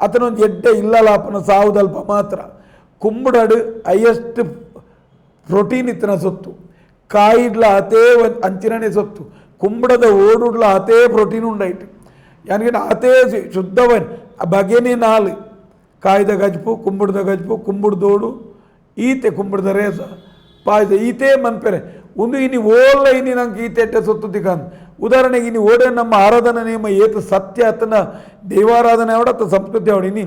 ಅತನೊಂದು ಎಡ್ಡೆ ಇಲ್ಲಲಾಪನ ಸಾವುದಲ್ಪ ಮಾತ್ರ. ಕುಂಬಡಡು ಹೈಯೆಸ್ಟ್ ಪ್ರೋಟೀನ್ ಇತ್ತಿನ ಸೊತ್ತು. ಕಾಯಿಡ್ಲ ಅತೇ ಅಂಚಿನೇ ಸೊತ್ತು. ಕುಂಬಡದ ಓಡುಡ್ಲ ಅತೇ ಪ್ರೋಟೀನ್ ಉಂಡಾಯ್ತು. ಯಾನಿಗೆ ಅತೇ ಶುದ್ಧವನ್ ಬಗೆನೇ ನಾಲ್. ಕಾಯ್ದ ಗಜ್ಪು, ಕುಂಬುಡ್ದ ಗಜಪು, ಕುಂಬುಡ್ದೋಡು, ಈತೆ ಕುಂಬುಡ್ದ ರೇಸ. ಪಾಯ್ದ, ಈತೆ ಮನ್ಪೆರೆ ಒಂದು ಇನಿ ಓಲ್ಲ ಇನಿ ನಂಗೆ ಈತೆ ಎಟ್ಟೆ ಸೊತ್ತು ತಿಕ್ಕಂದ್ ಉದಾಹರಣೆಗೆ ಇನ್ನು ಓಡೆ ನಮ್ಮ ಆರಾಧನಾ ನಿಯಮ ಏತ ಸತ್ಯ ಅತನ ದೇವಾರಾಧನೆ ಅವಡ ಅಥವಾ ಸಂಸ್ಕೃತಿ ಅವಡ ಇನಿ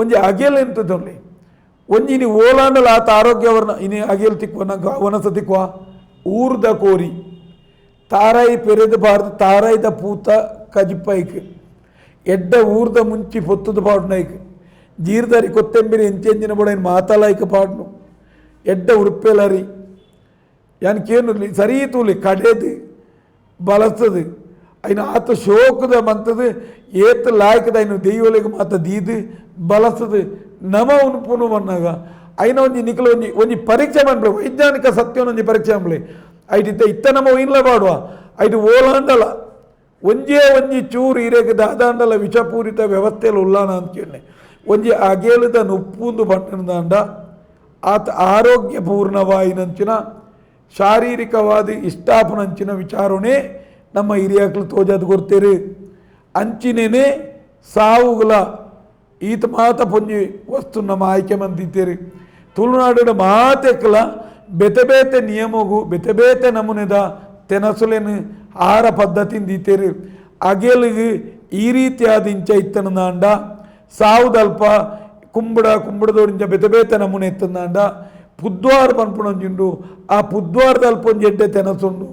ಒಂಜಿ ಅಗೆಲ್ ಎಂತದಲ್ಲಿ ಒಂಜಿ ಇನಿ ಓಲಾಂಡಲ ಆತ ಆರೋಗ್ಯವರ್ನ ಇನಿ ಅಗೆಲ್ ತಿಕ್ಕುವ, ನಂಗೆ ವನಸ ತಿಕ್ಕುವ. ಊರ್ದ ಕೋರಿ. ತಾರಾಯಿ ಪೆರೆದ ಬಾರ್ದು ತಾರಾಯಿದ ಪೂತ ಕಜಿಪ್ಪೈಕ್. ಎಡ್ಡ ಊರ್ದ ಮುಂಚಿ ಪೊತ್ತದ ಪಾಡ್ನೈಕ್. ಜೀರ್ದಾರಿ ಕೊತ್ತೆಂಬಿರಿ ಎಂಚೆಂಜಿನ ಬುಡ ಮಾತಾಲಾಯ್ಕ ಪಾಡ್ನು. ಎಡ್ಡ ಉರುಪ್ಪೆಲರಿ ಯಾನಕೇನು ಸರಿ ತೂಲಿ ಕಡೆದು ಬಲಸದು ಅಯ್ನ ಆತ ಶೋಕದ ಮಂತದ, ಏತ್ ಲಾಯಕದ ಅಯ್ನ ದೈವಲಿಗೆ ಮಾತ ದೀದು ಬಲಸದು ನಮ ಉನ್ಪುನು ಮನ್ನಾಗ. ಅಯ್ನ ಒಂಜಿ ನಿಖಲ ಒಂಜಿ ಒಂಜಿ ಪರೀಕ್ಷೆ ಮಾಡ್ಬಿಡು ವೈಜ್ಞಾನಿಕ ಸತ್ಯವನ್ನು ಒಂಜಿ ಪರೀಕ್ಷೆ ಮಾಡ್ಲಿ ಐಟಿದ್ದ ಇತ್ತ ಇತ್ತ ನಮ್ಮ ಇನ್ಲ ಬಾಡುವ. ಐಟ್ ಓಲಾಂಡಲ. ಒಂಜೇ ಒಂಜಿ ಚೂರು ಇರೆಗ್ ದಾದಾಂಡಲ ವಿಷಪೂರಿತ ವ್ಯವಸ್ಥೆಯಲ್ಲಿ ಉಲ್ಲಾನ ಅಂದ್ಕೇಳಿ ಒಂಜಿ ಅಗೇಲದ ನೊಪ್ಪುಂದು ಬಟ್ಟಣದಾಂಡ ಆತ ಆರೋಗ್ಯಪೂರ್ಣವಾಯಿನಂಚಿನ ಶಾರೀರಿಕವಾದ ಇಷ್ಟಾಪನಂಚಿನ ವಿಚಾರಣೆ ನಮ್ಮ ಹಿರಿಯಕ್ಕಳು ತೋಜದು ಕೊಡ್ತೇರು. ಅಂಚಿನೇನೆ ಸಾವುಗಳ ಈತ ಮಾತ ಪೊಂಜಿ ವಸ್ತು ನಮ್ಮ ಆಯ್ಕೆ ಮಂದಿದ್ದೇರಿ. ತುಳುನಾಡಿನ ಮಾತೆಕ್ಲ ಬೆತೆ ಬೇತೆ ನಿಯಮಗು ಬೆತೆ ಬೇತೆ ನಮೂನೆದ ತೆನಸುಲೇನು ಆಹಾರ ಪದ್ಧತಿಯಿಂದ ಇತ್ತೇರಿ ಅಗೆಲಿಗೆ ಈ ರೀತಿಯಾದ ಇಂಚ ಇತ್ತನಂದಾಂಡ ಸಾವುದಲ್ಪ ಕುಂಬಡ ಕುಂಬಡದೋಡಿಂಚ ಬೆತೆ ಬೇತೆ ನಮೂನೆ ಎತ್ತಂದಾಂಡ ಪುದ್ವಾರ ಪನ್ಪುಣಂಜುಂಡು ಆ ಪುದ್ವಾರದಲ್ಪ ಒಂಜಿ ಎಡ್ಡೆ ತೆನಸುಂಡು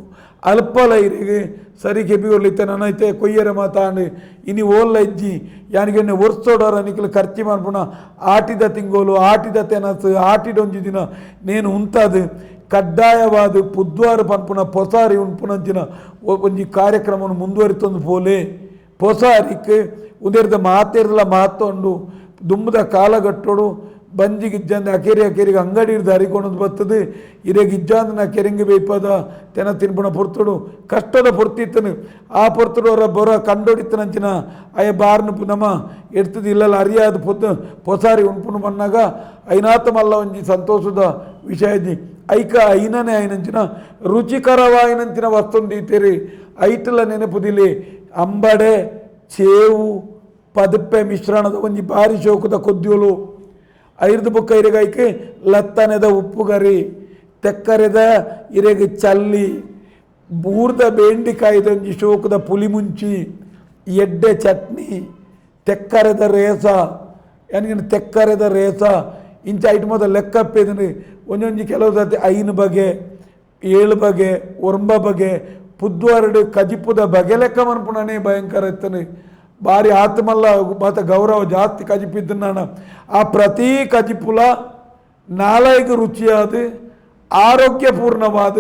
ಅಲ್ಪಲ ಇರೆಗೆ ಸರಿ ಕೆಬಿಗೊಳ್ಳಿತ್ತೆ ನನ್ನೈತೆ ಕೊಯ್ಯರೆ ಮಾತಾಂಡು ಇನಿ ಓಲ್ಲ ಇಜ್ಜಿ ಯಾನಿಗೆಣ್ಣೆ ಒರ್ಸೋಡೋರ ನಿಕ್ಲು ಖರ್ಚಿ ಮಾಡ್ಪುಣ ಆಟಿದ ತಿಂಗೋಲು ಆಟಿದ ತೆನಸು ಆಟಿಡೊಂಜಿ ದಿನ ನೇನು ಉಂತದು ಕಡ್ಡಾಯವಾದ ಪುದ್ವಾರ ಪನ್ಪುಣ ಪೊಸಾರಿ ಉಂಪುನಂಚಿನ ಒ- ಒಂಜಿ ಕಾರ್ಯಕ್ರಮವನ್ನು ಮುಂದುವರಿತೊಂದು ಪೋಲೆ ಪೊಸಾರಿಕ್ ಉದೇರ್ದ ಮಾತೇರ್ಲ ಮಾತೊಂಡು ದುಂಬದ ಕಾಲಗಟ್ಟೋಡು ಬಂಜಿ ಗಿಜ್ಜಂದ ಅಕೇರಿ ಅಕೇರಿಗೆ ಅಂಗಡಿ ಹರಿಕೊಂಡು ಬರ್ತದೆ. ಇರೆ ಗಿಜ್ಜಾಂದ ನಾ ಕೆರೆಂಗೆ ಬೇಯ್ಪದ ತೆನ ತಿನ್ಪುಣ ಪೊರ್ತುಡು. ಕಷ್ಟದ ಪೊರ್ತಿತ್ತನು. ಆ ಪೊರ್ತುಡು ಅವರ ಬೊರ ಕಂಡೋಡಿತ್ತನಂಚಿನ ಅಯ್ಯ ಬಾರ್ನು ನಮ್ಮ ಎಡ್ತದ ಇಲ್ಲಲ್ಲ ಅರಿಯಾದ ಪೊತ್ತ ಪೊಸಾರಿ ಉಣ್ಪುಣು ಬನ್ನಾಗ ಐನಾತ ಮಲ್ಲ ಒಂಜಿ ಸಂತೋಷದ ವಿಷಯ ಇದ್ದಿ ಐಕ ಐನನೇ ಐನಂಚಿನ ರುಚಿಕರವಾಯಿನಂಚಿನ ವಸ್ತುಂದೀತೀರಿ ಐಟಲ ನೆನಪುದಿಲಿ ಅಂಬಡೆ, ಚೇವು, ಪದಪ್ಪೆ ಮಿಶ್ರಣದ ಒಂಜಿ ಬಾರಿ ಶೋಕದ ಕೊದ್ಯೋಲು ಐರ್ದು ಬುಕ್ಕ ಇರೆಗೈಕೆ ಲತ್ತನೆದ ಉಪ್ಪುಗರಿ ತೆಕ್ಕರೆದ ಇರೆಗೆ ಚಲ್ಲಿ, ಬೂರ್ದ ಬೇಂಡಿಕಾಯ್ದ ಒಂಜಿ ಶೋಕದ ಪುಲಿ ಮುಂಚಿ, ಎಡ್ಡೆ ಚಟ್ನಿ, ತೆಕ್ಕರೆದ ರೇಸ ಏನಿಗೆ ತೆಕ್ಕರೆದ ರೇಸ, ಇಂಚ ಐಟಮದ ಲೆಕ್ಕ ಪೇದನು ಒಂದೊಂದು ಕೆಲವು ಸತಿ ಐನು ಬಗೆ, ಏಳು ಬಗೆ, ಒರಂಬ ಬಗೆ ಪುದ್ವಾರಡು ಕಜಿಪುದ ಬಗೆ ಲೆಕ್ಕ ಮನ್ಪುಣನೇ ಭಯಂಕರ ಇತ್ತನೆ ಭಾರಿ ಆತ್ಮಲ್ಲ ಮಾತ ಗೌರವ ಜಾಸ್ತಿ ಕಜಿಪಿದ್ದ ನಾನು ಆ ಪ್ರತಿ ಕಜಿಪುಲ ನಾಲೈದು ರುಚಿಯಾದ, ಆರೋಗ್ಯಪೂರ್ಣವಾದ,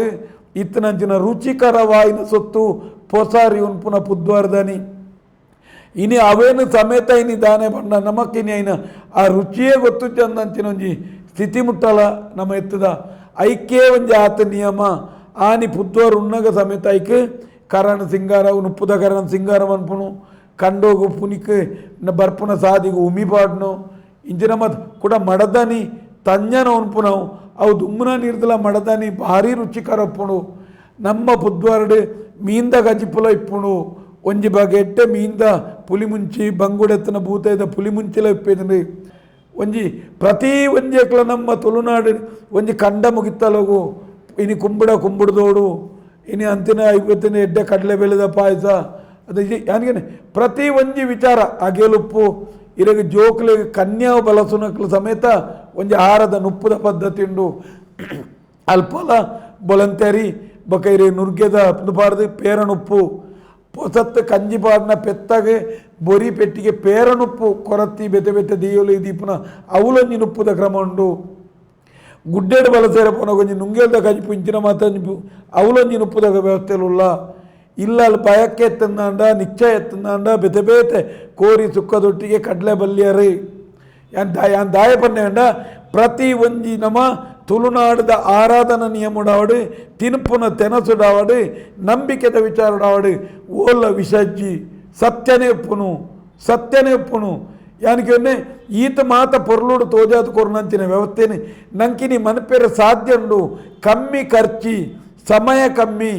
ಇತ್ತನಂಚಿನ ರುಚಿಕರವಾಯಿನ ಸೊತ್ತು ಪೊಸಾರಿ ಉನ್ಪುನ ಪುದ್ವಾರದನಿ ಇನಿ ಅವೇನು ಸಮೇತ ಇನಿ ದಾನೆ ಬಣ್ಣ ನಮಕ್ಕಿನಿ ಐನ ಆ ರುಚಿಯೇ ಗೊತ್ತು ಚಂದಂಚಿನ ಒಂಜಿ ಸ್ಥಿತಿ ಮುಟ್ಟಲ ನಮ್ಮ ಎತ್ತದ. ಐಕ್ಯೇ ಒಂಜಿ ಆತ ನಿಯಮ. ಆನಿ ಪುತ್ತೂರು ಉನ್ನಗ ಸಮೇತ ಐಕ್ ಕರಣ ಸಿಂಗಾರ ಉಪ್ಪುದ ಕರಣ ಸಿಂಗಾರ ಅನ್ಪುಣು ಕಂಡೋಗು ಪುನಿಕ್ನ ಬರ್ಪುನ ಸಾದಿಗು ಉಮಿಪಾಡ್ನು ಇಂಚಿನ ಮತ್ ಕೂಡ ಮಡದನಿ ತಂಜನ ಉನ್ಪುನವು ಅವು ದುಮ್ಮನ ನೀರ್ದಲ ಮಡದನಿ ಭಾರಿ ರುಚಿಕರ ಉಪ್ಪುಣು ನಮ್ಮ ಪುದ್ವಾರಡು ಮೀಂದ ಗಜಿಪುಲ ಇಪ್ಪುಣು ಒಂಜಿ ಬಗೆ ಎಡ್ಡೆ ಮೀಂದ ಪುಲಿ ಮುಂಚಿ ಬಂಗುಡೆತ್ತನ ಭೂತೈದ ಪುಲಿ ಮುಂಚಿಲ ಇಪ್ಪೇದನು ಒಂಜಿ ಪ್ರತಿ ಒಂಜೇಕ್ಲ ನಮ್ಮ ತುಳುನಾಡು ಒಂಜಿ ಕಂಡ ಮುಗಿತ್ತಲಗು ಇನಿ ಕುಂಬುಡ ಕುಂಬುಡ್ದೋಡು ಇನಿ ಅಂತಿನ ಐವತ್ತಿನ ಎಡ್ಡೆ ಕಡಲೆ ಬೆಳೆದ ಪಾಯಸ ಅದು ಯಾನಿಗೇನೆ ಯಾನಿಗೆ ಪ್ರತಿ ಒಂಜಿ ವಿಚಾರ ಅಗೆಲುಪ್ಪು ಇರಗ ಜೋಕ್ಲೆ ಕನ್ಯಾವ ಬಲಸುನಕ್ಲು ಸಮೇತ ಒಂಜಿ ಆಹಾರದ ನುಪ್ಪುದ ಪದ್ಧತಿ ಉಂಡು. ಅಲ್ಪಲ ಬೊಲಂತೇರಿ ಬಕೈರಿ ನುರ್ಗೆದ ನುಪಾರ್ದು ಪೇರನುಪ್ಪು ಪೊಸತ್ತು ಕಂಜಿ ಪಾಡ್ನ ಪೆತ್ತಗೆ, ಬೊರಿ ಪೆಟ್ಟಿಗೆ ಪೇರನುಪ್ಪು ಕೊರತಿ ಬೆತೆ ಬೆತೆ ದೀಯಲು ದೀಪನ ಅವಲೊಂಜಿ ನುಪ್ಪುದ ಕ್ರಮ ಉಂಡು. ಗುಡ್ಡೆಡು ಬಲಸೇರ ಪೋನ ಕೊಂಚ ನುಂಗೇಲ್ದ ಕಜಿಪು ಇಂಚಿನ ಮಾತ ಅವಲೊಂಜಿ ನುಪ್ಪುದ ವ್ಯವಸ್ಥೆಲುಲ್ಲ ಇಲ್ಲ ಅಲ್ಲಿ ಪಾಯಕ್ಕೆ ಎತ್ತಂದಾಂಡ ನಿಶ್ಚಯ ಎತ್ತಂದಾಂಡ ಬೆತೆ ಬೇತೆ ಕೋರಿ ಸುಕ್ಕದೊಟ್ಟಿಗೆ ಕಡಲೆ ಬಲ್ಯರಿ ಯಾನ್ ದಾ ಯಾನ್ ದಾಯ ಪ್ರತಿ ಒಂಜಿ ನಮ ತುಳುನಾಡದ ಆರಾಧನ ನಿಯಮುಡಾವಡು, ತಿನುಪುನ ತೆನಸುಡಾವಡು, ನಂಬಿಕೆದ ವಿಚಾರಡಾವಡು, ಓಲ ವಿಸಜ್ಜಿ ಸತ್ಯನೇ ಒಪ್ಪುನು ಸತ್ಯನೇ ಈತ ಮಾತ ಪೊರ್ಲುಡು ತೋಜಾದು ಕೊರ್ನಂಚಿನ ವ್ಯವಸ್ಥೆನೆ. ನಂಕಿನಿ ಮನಪೇರ ಸಾಧ್ಯ ಕಮ್ಮಿ ಖರ್ಚಿ, ಸಮಯ ಕಮ್ಮಿ.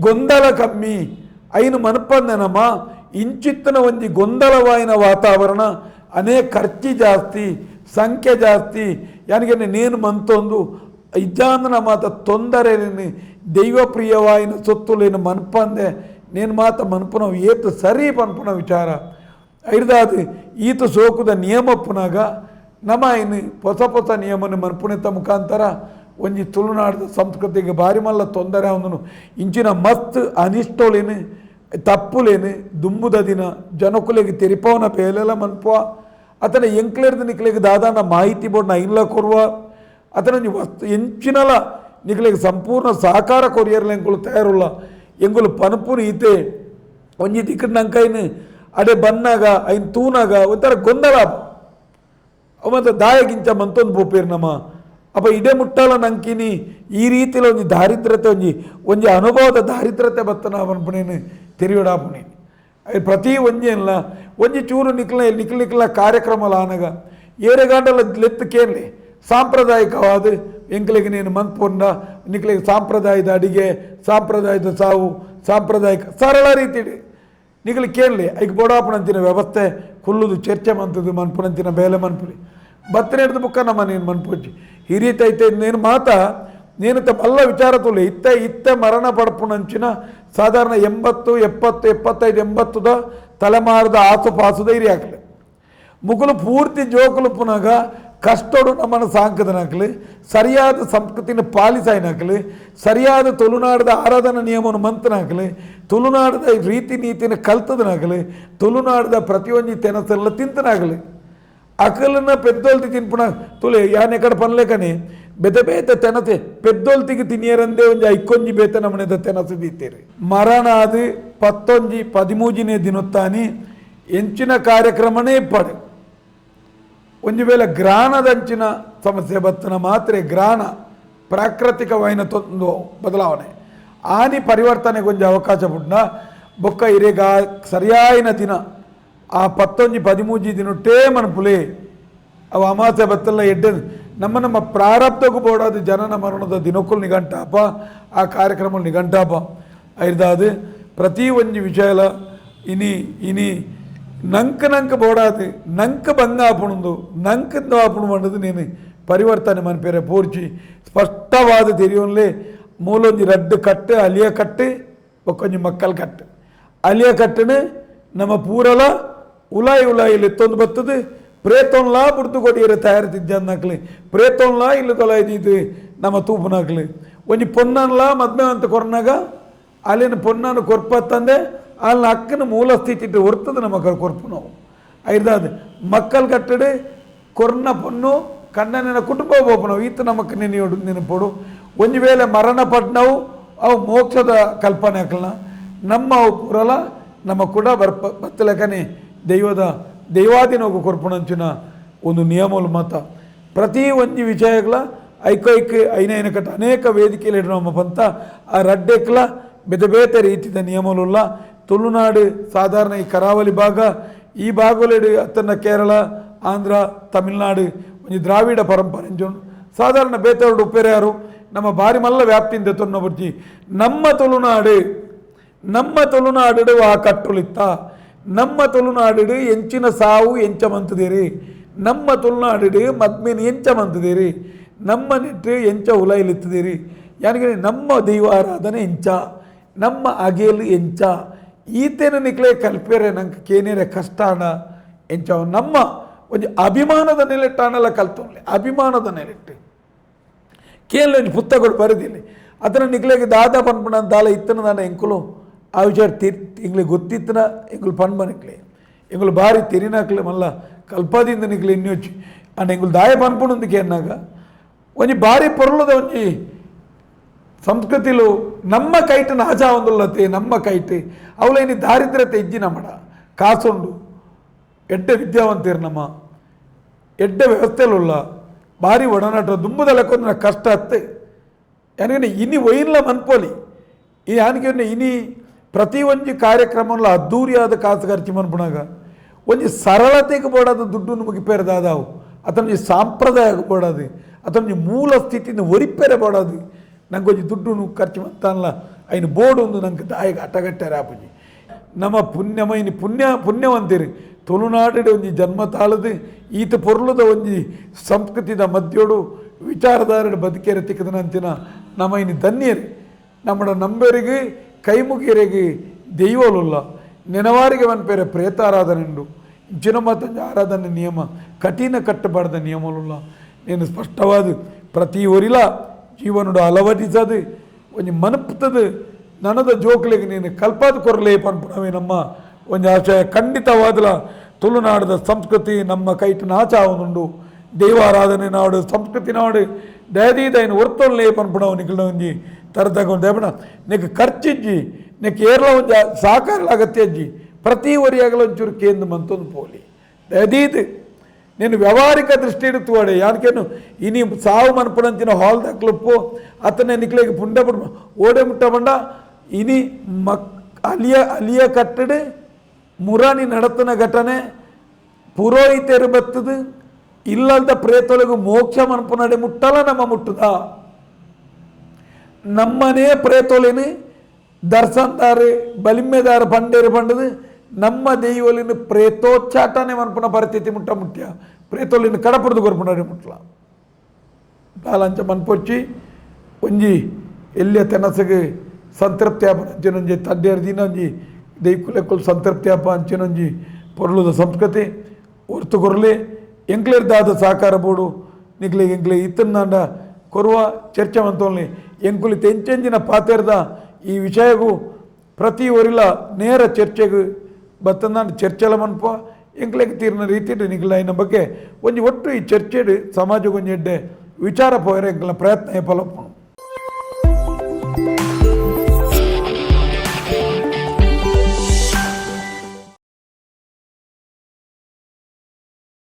ಗೊಂದಲ ಕಮ್ಮಿ ಐನು ಮನಪಂದನಮ್ಮ ಇಂಚಿತ್ತನ ಒಂಜಿ ಗೊಂದಲವಾಯಿನ ವಾತಾವರಣ ಅನೇಕ ಖರ್ಚಿ ಜಾಸ್ತಿ ಸಂಖ್ಯೆ ಜಾಸ್ತಿ ಯಾನಿಗೆ ನೇನು ಮಂತೊಂದು ಇಜ್ಜಾಂದನ ಮಾತ ತೊಂದರೆ ದೈವಪ್ರಿಯವಾಯಿನ ಸೊತ್ತುಲೇನು ಮನ್ಪಂದೆ నేను ಮಾತ ಮನ್ಪುನವು ಏತು ಸರಿ ಪನ್ಪುನ ವಿಚಾರ ಐರ್ದಾದು ಈತ ಸೋಕುದ ನಿಯಮಪ್ಪುನಾಗ ನಮ ಇನ್ನು ಹೊಸ ಹೊಸ ನಿಯಮನ ಮನ್ಪುಣಿತ ಮುಖಾಂತರ ಒಂಜಿ ತುಳುನಾಡದ ಸಂಸ್ಕೃತಿಗೆ ಬಾರಿ ಮಲ್ಲ ತೊಂದರೆ ಅವನು ಇಂಚಿನ ಮಸ್ತ್ ಅನಿಷ್ಟೋಲೇನು ತಪ್ಪುಲೇನು, ದುಂಬುದ ದಿನ ಜನಕುಲೆಗೆ ತೆರಿಪವನ ಪೇಲೆಲ್ಲ ಮನ್ಪುವ. ಅತನ ಎಂಕ್ಲೇರ್ದ ನಿಕ್ಲೆಗೆ ದಾದಾನ ಮಾಹಿತಿ ಬೋರ್ಡ್ನ ಐನ್ಲ ಕೊರುವ. ಅತನ ವಸ್ತು ಎಂಚಿನಲ ನಿಕ್ಲೆಗೆ ಸಂಪೂರ್ಣ ಸಹಕಾರ ಕೊರಿಯರ್ಲ ಎಂಕುಲು ತಯಾರುಲ್ಲ. ಎಂಗುಲು ಪನಪುನ ಈತೆ ಒಂಜಿ ದಿಕ್ಕಡ್ ನಂಕೈನು, ಅಡೆ ಬನ್ನಾಗ ಐನ್ ತೂನಾಗ ಒಂಥರ ಗೊಂದಲ ಮತ್ತು ದಾಯಗಿಂಚ ಮಂತೊಂದು ಬೋಪೇರು ನಮ್ಮ ಅಪ್ಪ ಇಡೇ ಮುಟ್ಟಲ ನಂಕಿನಿ. ಈ ರೀತಿಯಲ್ಲಿ ಒಂದು ದಾರಿದ್ರತೆ ಒಂಜಿ ಒಂಜಿ ಅನುಭವದ ದಾರಿದ್ರತೆ ಬತ್ತನ ಅವನ ಪುಣೇನು ತಿರುವಿಡಾ ಪುಣೇನು ಪ್ರತಿ ಒಂಜೆಲ್ಲ ಒಂಜಿ ಚೂರು ನಿಕ್ಲ ನಿಕ್ಲ ನಿಕ್ಲ ಏರೆ ಆನಗ. ಏರೆಗಾಂಡಲ ಲೆತ್ತಕ್ಕೇನಲಿ ಸಾಂಪ್ರದಾಯಿಕವಾದ, ಎಂಕ್ಲಿಗೆ ನೀನು ಮಂತ್ ಪೊಂಡ, ನಿಕ್ಲಿಗೆ ಸಾಂಪ್ರದಾಯದ ಅಡಿಗೆ, ಸಾಂಪ್ರದಾಯದ ಸಾವು, ಸಾಂಪ್ರದಾಯಿಕ ಸರಳ ರೀತಿ ನಿಕ್ಲಿಕ್ಕೇನಲಿ ಐಕ್ ಬೋಡಾಪಣಂತಿನ ವ್ಯವಸ್ಥೆ, ಕುಲ್ಲುದು ಚರ್ಚೆ ಮಂತದು ಮನ್ಪುಣಂತಿನ ಬೇಲೆ ಮನ್ಪುಲಿ. ಬತ್ತನೆ ಹಿಡ್ದು ಬುಕ್ಕ ನಮ್ಮ ನೀನು ಮನ್ಪುಚ್ಚಿ ಹಿರಿತೈತೆ ನೀನು ಮಾತ, ನೀನು ತಪ್ಪಲ್ಲ ವಿಚಾರ ತುಲಿ. ಇತ್ತ ಇತ್ತ, ಮರಣ ಪಡಪುಣಂಚಿನ ಸಾಧಾರಣ ಎಂಬತ್ತು, ಎಪ್ಪತ್ತು, ಎಪ್ಪತ್ತೈದು, ಎಂಬತ್ತದ ತಲೆಮಾರದ ಆಸುಪಾಸುದ ಹಿರಿಯಾಕಲಿ ಮುಗುಲು ಪೂರ್ತಿ ಜೋಕುಲು ಪುನಗ ಕಷ್ಟೋಡು ನಮ್ಮನ್ನು ಸಾಂಕದನಾಗಲಿ. ಸರಿಯಾದ ಸಂಸ್ಕೃತಿನ ಪಾಲಿಸಾಯ್ನಾಗಲಿ. ಸರಿಯಾದ ತುಳುನಾಡದ ಆರಾಧನಾ ನಿಯಮವನ್ನು ಮಂತನಾಗಲಿ. ತುಳುನಾಡದ ರೀತಿ ನೀತಿನ ಕಲ್ತದನಾಗಲಿ. ತುಳುನಾಡದ ಪ್ರತಿಯೊಂದು ತೆನಸೆಲ್ಲ ತಿಂತನಾಗಲಿ. అకలన పెద్దోళ్ళకి తినిపిన తులే యాన్ ఎక్కడ పనులేకని బెత బేత తెనసೆ పెద్దోళ్ళకి ತಿನಿಯರಂದೇ ಒಂದು ಐಕೊಂಜಿ ಬೇತ ನಮ್ಮನೆದ ತೆನಸೆ ದೀತೀರಿ ಮರಣ ಅದು ಪತ್ತೊಂಜಿ ಪದಿಮೂಜಿನೇ ದಿನೊತ್ತಾನಿ ಎಂಚಿನ ಕಾರ್ಯಕ್ರಮನೇ ಇಪ್ಪಡು ಒಂದು ವೇಳೆ ಗ್ರಾಣದಂಚಿನ ಸಮಸ್ಯೆ ಬತ್ತನ ಮಾತ್ರ ಗ್ರಾಣ ಪ್ರಾಕೃತಿಕವೈನ ತೊಂದು ಬದಲಾವಣೆ ಆನಿ ಪರಿವರ್ತನೆಗೆ ಒಂದು ಅವಕಾಶ ಬುಡ್ನ ಬೊಕ್ಕ ಇರೇಗ ಸರಿಯಾಯಿನ ದಿನ ಆ ಪತ್ತೊಂಜಿ ಪದಿಮೂಜಿ ದಿನೊಟ್ಟೇ ಮನಪುಲೆ ಅವು ಅಮಾಸೆ ಬತ್ತಲ್ಲ ಎಡ್ಡೆ ನಮ್ಮ ನಮ್ಮ ಪ್ರಾರಬ್ಧಕ್ಕೂ ಬೋಡಾದ ಜನನ ಮರಣದ ದಿನಕ್ಕೂ ನಿಘಂಟಾಪ ಆ ಕಾರ್ಯಕ್ರಮ ನಿಘಂಟಾಪ ಐದಾದು ಪ್ರತಿ ಒಂಜಿ ವಿಷಯಲ ಇನಿ ಇನಿ ನಂಕ ನಂಕ ಬೋಡಾದು ನಂಕ ಭಂಗ ಆಪುಣದು ನಂಕಂದ ಆಪುಣ ಮಾಡೋದು ನೀನು ಪರಿವರ್ತನೆ ಮನ್ಪೇರೆ ಪೂರ್ಚಿ ಸ್ಪಷ್ಟವಾದ ತೆರಿಯೋನ್ಲೆ ಮೂಲೊಂಜಿ ರಡ್ಡು ಕಟ್ಟು ಅಲಿಯ ಕಟ್ಟು ಒಕ್ಕೊಂಜಿ ಮಕ್ಕಳ ಕಟ್ಟು ಅಲಿಯ ಕಟ್ಟುನು ನಮ್ಮ ಪೂರಲ ಉಲಾಯಿ ಇಲ್ಲಿ ತೊಂದು ಬರ್ತದೆ. ಪ್ರೇತೊನ್ಲಾ ಬುಡ್ದು ಕೊಡಿಯರ ತಯಾರಿಸಿದ್ದ ಅನ್ನಕ್ಲಿ ಪ್ರೇತೊನ್ಲಾ ಇಲ್ಲ ತೊಲಾಯ್ದಿದ್ದು ನಮ್ಮ ತೂಪುನಾಕ್ಲಿ. ಒಂಜಿ ಪೊನ್ನನ್ಲಾ ಮದ್ಮೆ ಅಂತ ಕೊರ್ನಾಗ, ಅಲ್ಲಿನ ಪೊನ್ನನ್ನು ಕೊರ್ಪತ್ತಂದೆ ಅಲ್ಲಿ ಅಕ್ಕನ ಮೂಲ ಸ್ಥಿತಿ ಹೊರ್ತದೆ ನಮ್ಮ ಕೊರ್ಪು ನಾವು. ಐದಾದ ಮಕ್ಕಳು ಕಟ್ಟಡೆ ಕೊರ್ನ ಪೊನ್ನು ಕಣ್ಣನಿನ ಕುಟುಂಬ ಬೋಪನವು ಈತ ನಮಕ್ ನೆನೆಯೋಡು ನೆನಪೋಡು ಒಂದು ವೇಳೆ ಮರಣ ಪಟ್ನವು, ಅವು ಮೋಕ್ಷದ ಕಲ್ಪನೆ ಹಾಕಲ್ಲ ನಮ್ಮ ಪುರಲ ನಮ್ಮ ಕೂಡ ಬರ್ಪ ಬತ್ತಲೆಕನೆ ದೈವದ ದೈವಾಧೀನೋಗ ಕೊರ್ಪಣಂಚಿನ ಒಂದು ನಿಯಮಲು ಮತ. ಪ್ರತಿ ಒಂಜಿ ವಿಷಯಗಳ ಐಕೈಕ ಐನೈನ ಕಟ್ಟ ಅನೇಕ ವೇದಿಕೆಯಲ್ಲಿ ನಮ್ಮ ಪಂತ ಆ ರಡ್ಡೆಕ್ಲ ಬೇತೆ ಬೇತೆ ರೀತಿಯ ನಿಯಮಲುಲ್ಲ ತುಳುನಾಡು ಸಾಧಾರಣ ಈ ಕರಾವಳಿ ಭಾಗ, ಈ ಭಾಗಲಿಡು ಅತ್ತನ್ನ ಕೇರಳ, ಆಂಧ್ರ, ತಮಿಳುನಾಡು ಒಂದು ದ್ರಾವಿಡ ಪರಂಪರೆ ಸಾಧಾರಣ ಬೇತೆರಡು ಉಪ್ಪೆರೆಯಾರು ನಮ್ಮ ಬಾರಿ ಮಲ್ಲ ವ್ಯಾಪ್ತಿಯಿಂದ ತೊನ್ನ ಬರ್ತಿ ನಮ್ಮ ತುಳುನಾಡು ನಮ್ಮ ತುಳುನಾಡು ಆ ಕಟ್ಟುಲಿತ್ತ ನಮ್ಮ ತುಳುನಾಡಿಡು ಎಂಚಿನ ಸಾವು ಎಂಚ ಮಂತದಿರಿ ನಮ್ಮ ತುಳುನಾಡಿಡು ಮದ್ಮಿನ ಎಂಚ ಮಂತದಿರಿ ನಮ್ಮ ನೆಟ್ಟು ಎಂಚ ಉಲೈಲಿತ್ತದಿರಿ ಯಾನಿಗೆ ನಮ್ಮ ದೈವಾರಾಧನೆ ಎಂಚ, ನಮ್ಮ ಅಗೆಯಲ್ಲಿ ಎಂಚ. ಈತೇನ ನಿಕ್ಲೆ ಕಲ್ಪೇರೆ ನಂಗೆ ಕೇನೇರೆ ಕಷ್ಟಾಣ ಎಂಚ. ನಮ್ಮ ಒಂದು ಅಭಿಮಾನದ ನೆಲೆಟ್ಟಾಣಲ್ಲ ಕಲ್ತೊಳ್ಳೆ ಅಭಿಮಾನದ ನೆಲೆಟ್ಟು. ಕೇಳಿ ಒಂದು ಪುಸ್ತಕಗಳು ಬರೆದಿಲ್ಲ. ಅದನ್ನು ನಿಕ್ಲೆಗೆ ದಾದ ಪನ್ಪಣ ದಾಲ ಇತ್ತನ ನಾನು ಎಂಕುಲು. ವಿಚಾರ ತಿರ್ ಎಂಗ್ಳಿಗೆ ಗೊತ್ತಿತ್ತನ ಎಂಗುಲು ಪನ್ಬ ನಿಕ್ಲೆ ಎಂಗುಲು ಭಾರಿ ತಿರಿನಾಕ್ಲೆ ಮಲ್ಲ ಕಲ್ಪದಿಂದ ನಿಕ್ಲೆ ಇನ್ನೊಚ್ಚಿ ಅಂಡ್ ಎಂಗುಲು ದಾಯ ಪನ್ಪುಣಂದಕ್ಕೆ ಎನ್ನಾಗ ಒಂಜಿ ಬಾರಿ ಪೊರ್ಲದ ಒಂಜಿ ಸಂಸ್ಕೃತಿಲು ನಮ್ಮ ಕೈಟನ ಆಚ ಒಂದುಲ್ಲತೆ, ನಮ್ಮ ಕೈಟ್. ಅವಳೇನಿ ದಾರಿದ್ರ್ಯತೆ ಇಜ್ಜಿನ ಮಡ. ಕಾಸುಂಡು, ಎಡ್ಡೆ ವಿದ್ಯಾವಂತರು ನಮ್ಮ. ಎಡ್ಡೆ ವ್ಯವಸ್ಥೆಲುಲ್ಲ, ಭಾರಿ ಒಡನಾಟ ದುಂಬದ ಲೆಕ್ಕೊಂದು ಕಷ್ಟ ಅತ್ತೆ. ಯಾನಿಗೆ ಇನಿ ಒಯಿನ್ಲ ಮನ್ಪೋಲಿ, ಈ ಯಾನಿಗೆ ಇನಿ ಪ್ರತಿ ಒಂಜಿ ಕಾರ್ಯಕ್ರಮಂలో ಅದ್ದೂರಿಯಾದ ಕಾಸು ಖರ್ಚು ಮನ್ಪುಣಾಗ ಒಂಜಿ ಸರಳತೆಗೆ ಬೋಡಾದ ದುಡ್ಡು ಮುಗಿಪೇರದಾದಾವು ಅತನ ಸಾಂಪ್ರದಾಯ ಬೋಡಾದು ಅತನ ಮೂಲ ಸ್ಥಿತಿಯಿಂದ ಒರಿಪೇರೆ ಬೋಡಾದು ನಂಗೆ ಒಂಜಿ ದುಡ್ಡು ಖರ್ಚು ಮಂತಾನಲ್ಲ ಐನು ಬೋರ್ಡ್ ಒಂದು ನಂಗೆ ದಾಯಿಗೆ ಅಟಗಟ್ಟಾರೆ ಆಪುಜಿ ನಮ್ಮ ಪುಣ್ಯಮೈನಿ ಪುಣ್ಯ, ಪುಣ್ಯವಂತಿರಿ. ತುಳುನಾಡಿಡ ಒಂಜಿ ಜನ್ಮ ತಾಳದು, ಈತ ಪೊರ್ಲುದ ಒಂಜಿ ಸಂಸ್ಕೃತಿದ ಮಧ್ಯೋಡು ವಿಚಾರಧಾರೆಡ್ ಬದುಕೇರೆ ತಿಕ್ಕದನಂತಿನ ನಮ್ಮ ಇನಿ ಧನ್ಯರಿ. ನಮ್ಮ ನಂಬರಿಗೆ ಮುಗಿಯರಿಗೆ ದೈವಲುಲ್ಲ. ನೆನವಾರಿಗೆ ಮನ್ಪೇರೆ ಪ್ರೇತಾರಾಧನೆ ಉಂಡು ಇಂಚಿನ ಮತ್ತೊಂದು ಆರಾಧನೆ ನಿಯಮ, ಕಠಿಣ ಕಟ್ಟಬಾರ್ದ ನಿಯಮಲುಲ್ಲ. ನೀನು ಸ್ಪಷ್ಟವಾದ ಪ್ರತಿ ಒರಿಲ ಜೀವನುಡು ಅಳವಡಿಸದು ಒಂಜಿ ಮನಪುತ್ತದು ನನದ ಜೋಕ್ಲಿಗೆ ನೀನು ಕಲ್ಪಾದ ಕೊರಲೇ ಪನ್ಪುಣವೇ ನಮ್ಮ. ಒಂದು ಆಶಯ ಖಂಡಿತವಾದಲ ತುಳುನಾಡದ ಸಂಸ್ಕೃತಿ ನಮ್ಮ ಕೈಟಿನ ನಾಚ ಅವನುಂಡು ದೇವಾರಾಧನೆ ನಾಡು, ಸಂಸ್ಕೃತಿ ನಾಡು ದಯದೀದೈನ ಒರ್ತೊಲ್ಲೇ ಪನ್ಪುಣವು ನಿಖಿಲ ಒಂಜಿ ತರದಾಗ ಒಂದು ದೇವಣ ನೀಕು ಖರ್ಚಿಜ್ಜಿ ನೀಕು ಏರ್ಲ ಒಂದು ಸಹಕಾರ ಅಗತ್ಯ ಅಜ್ಜಿ ಪ್ರತಿ ಒರಿಯಾಗಲ ಒಂಚೂರು ಕೇಂದ್ರ ಮಂತೊಂದು ಪೋಲಿ ದಯದೀದು నేను ವ್ಯವಹಾರಿಕ ದೃಷ್ಟಿಡು ತೋಡೆ ಯಾನಕೇನು ಇನಿ ಸಾವು ಮನ್ಪುಣಂಚಿನ ಹಾಲ್ ದಕ್ಲಪ್ಪು ಅತನೆ ನಿಕ್ಲೆಗೆ ಪುಂಡ ಪುಡ ಓಡೆ ಮುಟ್ಟ ಬಂಡ ಇನಿ ಮಕ್ ಅಲಿಯ ಅಲಿಯ ಕಟ್ಟಡು ಮುರಾನಿ ನಡತನ ಘಟನೆ ಪುರೋಹಿತರು ಬತ್ತದು ಇಲ್ಲದ ಪ್ರೇತೊಳಗೂ ಮೋಕ್ಷ ಮನಪುನಡೆ ಮುಟ್ಟಲ್ಲ ನಮ್ಮ ಮುಟ್ಟುದ ನಮ್ಮನೇ ಪ್ರೇತೊಲಿನಿ ದರ್ಶಂತಾರೆ ಬಲಿಮ್ಮೆದಾರ ಬಂಡೇರು ಬಂಡದು ನಮ್ಮ ದೆಯ್ಯೊಲಿನ ಪ್ರೇತೋಚ್ಚಾಟನೆ ಮನಪುನ ಪರಿಸ್ಥಿತಿ ಮುಟ್ಟ ಮುಟ್ಟ್ಯ ಪ್ರೇತೊಲಿನ ಕಡಪುರದು ಕೊರ್ಪುನಡೆ ಮುಟ್ಟಲ ಬಾಲಂಚ ಮನ್ಪೊಚ್ಚಿ ಒಂಜಿ ಎಲ್ಲಿಯ ತೆನಸಿಗೆ ಸಂತೃಪ್ತಿ ಆಪ ಅಂಚಿನೊಂಜಿ ತಡ್ಡೇರು ದಿನ ಒಂಜಿ ದೈಕುಲೆಕ್ಕಲು ಸಂತೃಪ್ತಿ ಆಪ ಅಂಚಿನೊಂಜಿ ಪೊರ್ಲುದ ಸಂಸ್ಕೃತಿ ಹೊರ್ತು ಕೊರಲಿ ಎಂಕ್ಲೆರ್ದಾದ ಸಹಕಾರ ಬೋಡು. ನಿಕ್ಲೆ ಎಂಕ್ಲೆ ಇತ್ತನ್ನ ಕೊರುವ ಚರ್ಚೆ ಮಂತೋಲ್ನಿ ಎಂಕುಲಿ ತೆಂಚೆಂಜಿನ ಪಾತೆರ್ದ ಈ ವಿಷಯಗೂ ಪ್ರತಿ ಒರಿಲ ನೇರ ಚರ್ಚೆಗೆ ಬತ್ತಂದಾಂಡ ಚರ್ಚೆಲ ಮನ್ಪ ಎಂಕ್ಲೆಗ್ ತೀರ್ನ ರೀತಿ ನಿಕ್ಲ ಇನ್ನ ಬಗ್ಗೆ ಒಂಜಿ ಒಟ್ಟು ಈ ಚರ್ಚೆಡ್ ಸಮಾಜಗೊಂಜೆಡ್ಡೆ ವಿಚಾರ ಪೋಯರೆ ಎಂಕ್ಲ ಪ್ರಯತ್ನ ಫಲಪ್ಪು